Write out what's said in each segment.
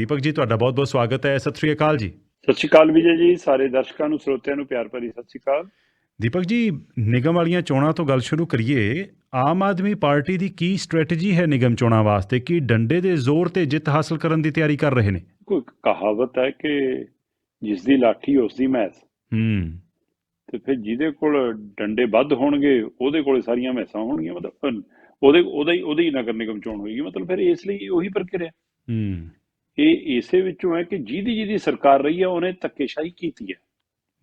ਦੀਪਕ ਜੀ ਤੁਹਾਡਾ ਬਹੁਤ-ਬਹੁਤ ਸਵਾਗਤ ਹੈ। ਸਤਿ ਸ੍ਰੀ ਅਕਾਲ ਜੀ। ਸਤਿ ਸ਼੍ਰੀ ਅਕਾਲ ਵਿਜੇ ਜੀ ਸਾਰੇ ਦਰਸ਼ਕਾਂ ਨੂੰ ਸਰੋਤਿਆਂ ਨੂੰ ਪਿਆਰ ਭਰੀ ਸਤਿ ਸ਼੍ਰੀ ਅਕਾਲ। ਦੀਪਕ ਜੀ ਨਿਗਮ ਵਾਲੀਆਂ ਚੋਣਾਂ ਤੋਂ ਗੱਲ ਸ਼ੁਰੂ ਕਰੀਏ ਆਮ ਆਦਮੀ ਪਾਰਟੀ ਦੀ ਕੀ ਸਟ੍ਰੈਟਜੀ ਹੈ ਨਿਗਮ ਚੋਣਾਂ ਵਾਸਤੇ? ਕੀ ਡੰਡੇ ਦੇ ਜ਼ੋਰ ਤੇ ਜਿੱਤ ਹਾਸਲ ਕਰਨ ਦੀ ਤਿਆਰੀ ਕਰ ਰਹੇ ਨੇ? ਕੋਈ ਕਹਾਵਤ ਹੈ ਕਿ ਜਿਸ ਦੀ ਲਾਠੀ ਉਸ ਦੀ ਮੈਸ। ਹੂੰ। ਤੇ ਫਿਰ ਜਿਹਦੇ ਕੋਲ ਡੰਡੇ ਵੱਧ ਹੋਣਗੇ ਉਹਦੇ ਕੋਲੇ ਸਾਰੀਆਂ ਮੈਸਾਂ ਹੋਣਗੀਆਂ ਮਤਲਬ ਉਹਦੇ ਉਹਦਾ ਹੀ ਉਹਦੀ ਨਗਰ ਨਿਗਮ ਚੋਣ ਹੋਏਗੀ। ਮਤਲਬ ਫਿਰ ਇਸ ਲਈ ਉਹੀ ਪ੍ਰਕਿਰਿਆ। ਹੂੰ। ਇਹ ਇਸੇ ਵਿੱਚੋਂ ਹੈ ਕਿ ਜਿਹਦੀ ਜਿਹਦੀ ਸਰਕਾਰ ਰਹੀ ਹੈ ਉਹਨੇ ਧੱਕੇਸ਼ਾਹੀ ਕੀਤੀ ਹੈ।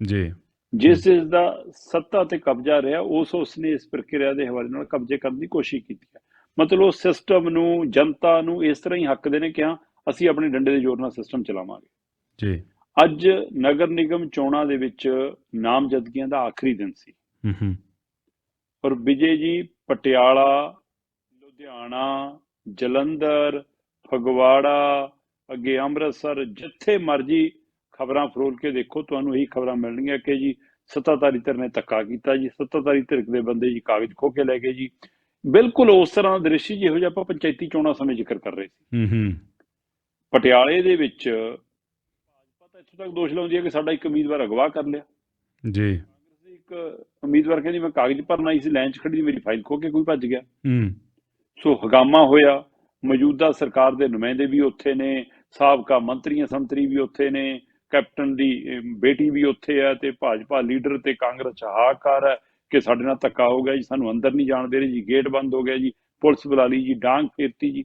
ਜੀ। ਜਿਸ ਜਿਸ ਦਾ ਸੱਤਾ ਤੇ ਕਬਜ਼ਾ ਰਿਹਾ ਉਸ ਉਸ ਨੇ ਇਸ ਪ੍ਰਕਿਰਿਆ ਦੇ ਹਵਾਲੇ ਨਾਲ ਕਬਜ਼ੇ ਕਰਨ ਦੀ ਕੋਸ਼ਿਸ਼ ਕੀਤੀ ਹੈ। ਮਤਲਬ ਉਹ ਸਿਸਟਮ ਨੂੰ ਜਨਤਾ ਨੂੰ ਇਸ ਤਰ੍ਹਾਂ ਹੀ ਹੱਕ ਦੇ ਨੇ ਕਿ ਹਾਂ ਅਸੀਂ ਆਪਣੇ ਡੰਡੇ ਦੇ ਜ਼ੋਰ ਨਾਲ ਸਿਸਟਮ ਚਲਾਵਾਂਗੇ। ਜੀ। ਅੱਜ ਨਗਰ ਨਿਗਮ ਚੋਣਾਂ ਦੇ ਵਿੱਚ ਨਾਮਜ਼ਦਗੀਆਂ ਦਾ ਆਖਰੀ ਦਿਨ ਸੀ। ਹੂੰ ਹੂੰ। ਔਰ ਵਿਜੇ ਜੀ ਪਟਿਆਲਾ ਲੁਧਿਆਣਾ ਜਲੰਧਰ ਫਗਵਾੜਾ ਅੱਗੇ ਅੰਮ੍ਰਿਤਸਰ ਜਿੱਥੇ ਮਰਜ਼ੀ ਖਬਰਾਂ ਫਰੋਲ ਕੇ ਦੇਖੋ ਤੁਹਾਨੂੰ ਇਹੀ ਖਬਰਾਂ ਮਿਲਣਗੀਆਂ ਕਿ ਜੀ ਸੱਤਾਧਾਰੀ ਧਿਰ ਨੇ ਧੱਕਾ ਕੀਤਾ ਜੀ ਸੱਤਾਧਾਰੀ ਧਿਰ ਦੇ ਬੰਦੇ ਜੀ ਕਾਗਜ਼ ਖੋ ਕੇ ਲੈ ਗਏ ਜੀ। ਬਿਲਕੁਲ ਉਸ ਤਰ੍ਹਾਂ ਦਾ ਦ੍ਰਿਸ਼ ਜਿਹੋ ਜਿਹਾ ਆਪਾਂ ਪੰਚਾਇਤੀ ਚੋਣਾਂ ਸਮੇਂ ਜ਼ਿਕਰ ਕਰ ਰਹੇ ਸੀ। ਹੂੰ ਹੂੰ। ਪਟਿਆਲੇ ਦੇ ਵਿੱਚ ਭਾਜਪਾ ਤਾਂ ਇੱਥੋਂ ਤੱਕ ਦੋਸ਼ ਲਾਉਂਦੀ ਹੈ ਕਿ ਸਾਡਾ ਇੱਕ ਉਮੀਦਵਾਰ ਅਗਵਾ ਕਰ ਲਿਆ। ਜੀ। ਇੱਕ ਉਮੀਦਵਾਰ ਕਹਿੰਦੀ ਮੈਂ ਕਾਗਜ਼ ਭਰਨ ਆਈ ਸੀ ਲਾਈਨ 'ਚ ਖੜੀ ਮੇਰੀ ਫਾਈਲ ਖੋ ਕੇ ਕੋਈ ਭੱਜ ਗਿਆ। ਹੂੰ। ਸੋ ਹਗਾਮਾ ਹੋਇਆ ਮੌਜੂਦਾ ਸਰਕਾਰ ਦੇ ਨੁਮਾਇੰਦੇ ਵੀ ਉੱਥੇ ਨੇ ਸਾਬਕਾ ਮੰਤਰੀਆਂ ਸੰਤਰੀ ਵੀ ਉੱਥੇ ਨੇ ਕੈਪਟਨ ਦੀ ਬੇਟੀ ਵੀ ਉੱਥੇ ਹੈ ਤੇ ਭਾਜਪਾ ਲੀਡਰ ਤੇ ਕਾਂਗਰਸ ਹਾਹਾਕਾਰ ਹੈ ਕਿ ਸਾਡੇ ਨਾਲ ਧੱਕਾ ਹੋ ਗਿਆ ਜੀ ਸਾਨੂੰ ਅੰਦਰ ਨਹੀਂ ਜਾਣ ਦੇ ਰਹੇ ਜੀ ਗੇਟ ਬੰਦ ਹੋ ਗਿਆ ਜੀ ਪੁਲਿਸ ਬੁਲਾ ਲਈ ਜੀ ਡਾਂਗ ਫੇਰਤੀ ਜੀ।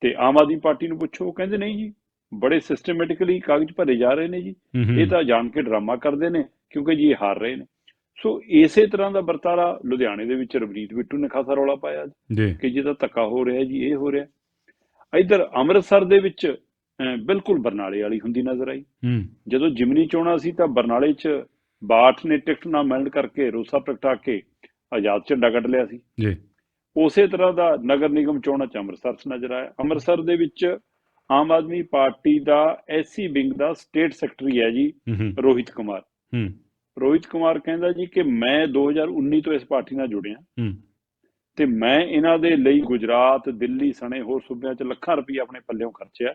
ਤੇ ਆਮ ਆਦਮੀ ਪਾਰਟੀ ਨੂੰ ਪੁੱਛੋ ਉਹ ਕਹਿੰਦੇ ਨਹੀਂ ਜੀ ਬੜੇ ਸਿਸਟਮੈਟਿਕਲੀ ਕਾਗਜ਼ ਭਰੇ ਜਾ ਰਹੇ ਨੇ ਜੀ। ਇਹ ਤਾਂ ਜਾਣ ਕੇ ਡਰਾਮਾ ਕਰਦੇ ਨੇ ਕਿਉਂਕਿ ਜੀ ਹਾਰ ਰਹੇ ਨੇ। ਸੋ ਇਸੇ ਤਰ੍ਹਾਂ ਦਾ ਵਰਤਾਰਾ ਲੁਧਿਆਣੇ ਦੇ ਵਿੱਚ ਰਵਨੀਤ ਬਿੱਟੂ ਨੇ ਖਾਸਾ ਰੌਲਾ ਪਾਇਆ ਜੀ। ਕਿ ਜਿਹਦਾ ਧੱਕਾ ਹੋ ਰਿਹਾ ਜੀ ਇਹ ਹੋ ਰਿਹਾ। ਇਧਰ ਅੰਮ੍ਰਿਤਸਰ ਦੇ ਵਿੱਚ ਬਿਲਕੁਲ ਬਰਨਾਲੇ ਵਾਲੀ ਹੁੰਦੀ ਨਜ਼ਰ ਆਈ। ਜਦੋਂ ਜਿਮਨੀ ਚੋਣਾਂ ਸੀ ਤਾਂ ਬਰਨਾਲੇ 'ਚ ਬਾਠ ਨੇ ਟਿਕਟ ਨਾ ਮਿਲਣ ਕਰਕੇ ਰੋਸਾ ਪ੍ਰਗਟਾ ਕੇ ਆਜ਼ਾਦ ਝੰਡਾ ਕੱਢ ਲਿਆ ਸੀ। ਜੀ। ਉਸੇ ਤਰ੍ਹਾਂ ਦਾ ਨਗਰ ਨਿਗਮ ਚੋਣਾਂ 'ਚ ਅੰਮ੍ਰਿਤਸਰ 'ਚ ਨਜ਼ਰ ਆਇਆ। ਅੰਮ੍ਰਿਤਸਰ ਦੇ ਵਿੱਚ ਆਮ ਆਦਮੀ ਪਾਰਟੀ ਦਾ ਐਸਸੀ ਵਿੰਗ ਦਾ ਸਟੇਟ ਸੈਕਟਰੀ ਹੈ ਜੀ ਰੋਹਿਤ ਕੁਮਾਰ। ਰੋਹਿਤ ਕੁਮਾਰ ਕਹਿੰਦਾ ਜੀ ਕਿ ਮੈਂ 2019 ਤੋਂ ਇਸ ਪਾਰਟੀ ਨਾਲ ਜੁੜਿਆ। ਤੇ ਮੈਂ ਇਹਨਾਂ ਦੇ ਲਈ ਗੁਜਰਾਤ ਦਿੱਲੀ ਸਣੇ ਹੋਰ ਸੂਬਿਆਂ 'ਚ ਲੱਖਾਂ ਰੁਪਏ ਆਪਣੇ ਪੱਲਿਓਂ ਖਰਚਿਆ।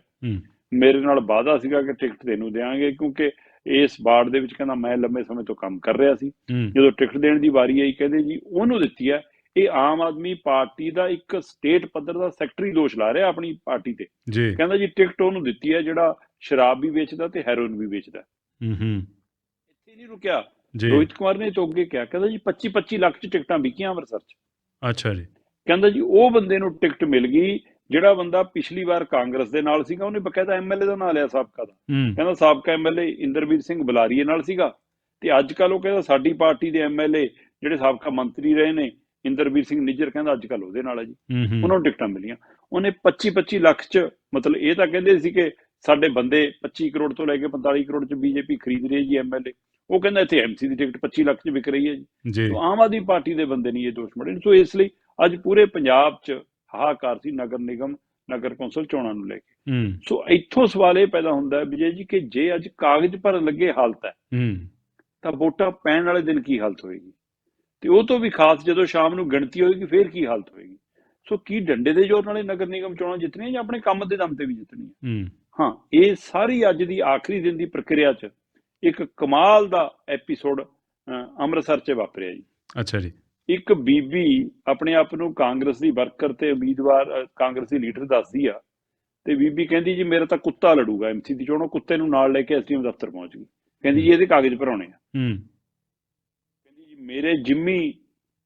ਮੇਰੇ ਨਾਲ ਵਾਅਦਾ ਸੀਗਾ ਕਿ ਟਿਕਟ ਤੈਨੂੰ ਦੇਵਾਂਗੇ ਕਿਉਂਕਿ ਇਸ ਵਾਰਡ ਦੇ ਵਿੱਚ ਕਹਿੰਦਾ ਮੈਂ ਲੰਮੇ ਸਮੇਂ ਤੋਂ ਕੰਮ ਕਰ ਰਿਹਾ ਸੀ। ਜਦੋਂ ਟਿਕਟ ਦੇਣ ਦੀ ਵਾਰੀ ਆਈ ਕਹਿੰਦੇ ਜੀ ਉਹਨੂੰ ਦਿੱਤੀ ਹੈ ਇਹ ਆਮ ਆਦਮੀ ਪਾਰਟੀ ਦਾ ਇੱਕ ਸਟੇਟ ਪੱਧਰ ਦਾ ਸੈਕਟਰੀ ਦੋਸ਼ ਲਾ ਰਿਹਾ ਆਪਣੀ ਪਾਰਟੀ ਤੇ। ਕਹਿੰਦਾ ਜੀ ਟਿਕਟ ਉਹਨੂੰ ਦਿੱਤੀ ਹੈ ਜਿਹੜਾ ਸ਼ਰਾਬ ਵੀ ਵੇਚਦਾ ਤੇ ਹੈਰੋਇਨ ਵੀ ਵੇਚਦਾ। ਹੂੰ ਹੂੰ। ਇੱਥੇ ਨਹੀਂ ਰੁਕਿਆ। ਰੋਹਿਤ ਕੁਮਾਰ ਨੇ ਤੋਂ ਅੱਗੇ ਕਿਹਾ ਕਹਿੰਦਾ ਜੀ 25 25 ਲੱਖ ਚ ਟਿਕਟਾਂ ਵਿਕੀਆਂ ਅੰਮ੍ਰਿਤਸਰ ਚ। ਅੱਛਾ ਜੀ। ਕਹਿੰਦਾ ਜੀ ਉਹ ਬੰਦੇ ਨੂੰ ਟਿਕਟ ਮਿਲ ਗਈ ਜਿਹੜਾ ਬੰਦਾ ਪਿਛਲੀ ਵਾਰ ਕਾਂਗਰਸ ਦੇ ਨਾਲ ਸੀਗਾ ਉਹਨੇ ਬਕਾਇਦਾ ਐਮਐਲਏ ਦਾ ਨਾਂ ਲਿਆ ਸਾਬਕਾ ਦਾ। ਕਹਿੰਦਾ ਸਾਬਕਾ ਐਮਐਲਏ ਇੰਦਰਵੀਰ ਸਿੰਘ ਬੁਲਾਰੀਏ ਨਾਲ ਸੀਗਾ। ਤੇ ਅੱਜ ਕੱਲ ਉਹ ਕਹਿੰਦਾ ਸਾਡੀ ਪਾਰਟੀ ਦੇ ਐਮਐਲਏ ਜਿਹੜੇ ਸਾਬਕਾ ਮੰਤਰੀ ਰਹੇ ਨੇ ਇੰਦਰਵੀਰ ਸਿੰਘ ਨਿੱਜਰ ਕਹਿੰਦਾ ਅੱਜ ਕੱਲ ਉਹਦੇ ਨਾਲ ਹੈ ਜੀ ਉਹਨਾਂ ਨੂੰ ਟਿਕਟਾਂ ਮਿਲੀਆਂ। ਉਹਨੇ 25 25 ਲੱਖ ਚ ਮਤਲਬ ਇਹ ਤਾਂ ਕਹਿੰਦੇ ਸੀ ਕਿ ਸਾਡੇ ਬੰਦੇ 25 ਕਰੋੜ ਤੋਂ ਲੈ ਕੇ 45 ਕਰੋੜ ਚ ਬੀਜੇਪੀ ਖਰੀਦ ਰਹੀ ਹੈ ਜੀ ਐਮਐਲਏ ਉਹ ਕਹਿੰਦਾ ਇੱਥੇ ਐਮਸੀ ਦੀ ਟਿਕਟ 25 ਲੱਖ ਚ ਵਿਕ ਰਹੀ ਹੈ ਜੀ। ਜੀ। ਸੋ ਆਮ ਆਦਮੀ ਪਾਰਟੀ ਦੇ ਬੰਦੇ ਨਹੀਂ ਇਹ ਦੋਸ਼ ਮੜੇ। ਸੋ ਇਸ ਲਈ ਅੱਜ ਪੂਰੇ ਪੰਜਾਬ ਚ ਹਾਹਾਕਾਰ ਸੀ ਨਗਰ ਨਿਗਮ ਨਗਰ ਕੌਂਸਲ ਚੋਣਾਂ ਨੂੰ ਲੈ ਕੇ। ਸੋ ਇੱਥੋਂ ਸਵਾਲ ਇਹ ਪੈਦਾ ਹੁੰਦਾ ਹੈ ਵਿਜੇ ਜੀ ਕਿ ਜੇ ਅੱਜ ਕਾਗਜ਼ ਭਰਨ ਲੱਗੇ ਹਾਲਤ ਹੈ ਤਾਂ ਵੋਟਾਂ ਪੈਣ ਵਾਲੇ ਦਿਨ ਕੀ ਹਾਲਤ ਹੋਏਗੀ? ਤੇ ਉਹ ਤੋਂ ਵੀ ਖਾਸ ਜਦੋਂ ਸ਼ਾਮ ਨੂੰ ਗਿਣਤੀ ਹੋਏਗੀ ਫੇਰ ਕੀ ਹਾਲਤ ਹੋਏਗੀ? ਸੋ ਕੀ ਡੰਡੇ ਦੇ ਜ਼ੋਰ ਨਾਲੇ ਨਗਰ ਨਿਗਮ ਚੋਣਾਂ ਜਿੱਤਣੀਆਂ ਜਾਂ ਆਪਣੇ ਕੰਮ ਦੇ ਦਮ ਤੇ ਵੀ ਜਿੱਤਣੀਆਂ? ਹੂੰ। ਹਾਂ ਇਹ ਸਾਰੀ ਅੱਜ ਦੀ ਆਖਰੀ ਦਿਨ ਦੀ ਪ੍ਰਕਿਰਿਆ 'ਚ ਇੱਕ ਕਮਾਲ ਦਾ ਐਪੀਸੋਡ ਅੰਮ੍ਰਿਤਸਰ 'ਚ ਵਾਪਰਿਆ ਜੀ। ਅੱਛਾ ਜੀ। ਇੱਕ ਬੀਬੀ ਆਪਣੇ ਆਪ ਨੂੰ ਕਾਂਗਰਸ ਦੀ ਵਰਕਰ ਤੇ ਉਮੀਦਵਾਰ ਕਾਂਗਰਸ ਦੀ ਲੀਡਰ ਦੱਸਦੀ ਆ। ਤੇ ਬੀਬੀ ਕਹਿੰਦੀ ਜੀ ਮੇਰਾ ਤਾਂ ਕੁੱਤਾ ਲੜੂਗਾ ਐਮਸੀ ਦੀ ਚੋਣੋਂ। ਕੁੱਤੇ ਨੂੰ ਨਾਲ ਲੈ ਕੇ ਐਸਡੀਐਮ ਦਫ਼ਤਰ ਪਹੁੰਚ ਗਈ ਕਹਿੰਦੀ ਜੀ ਇਹਦੇ ਕਾਗਜ਼ ਭਰਾਉਣੇ ਆ। ਹੂੰ। ਕਹਿੰਦੀ ਜੀ ਮੇਰੇ ਜਿੰਮੀ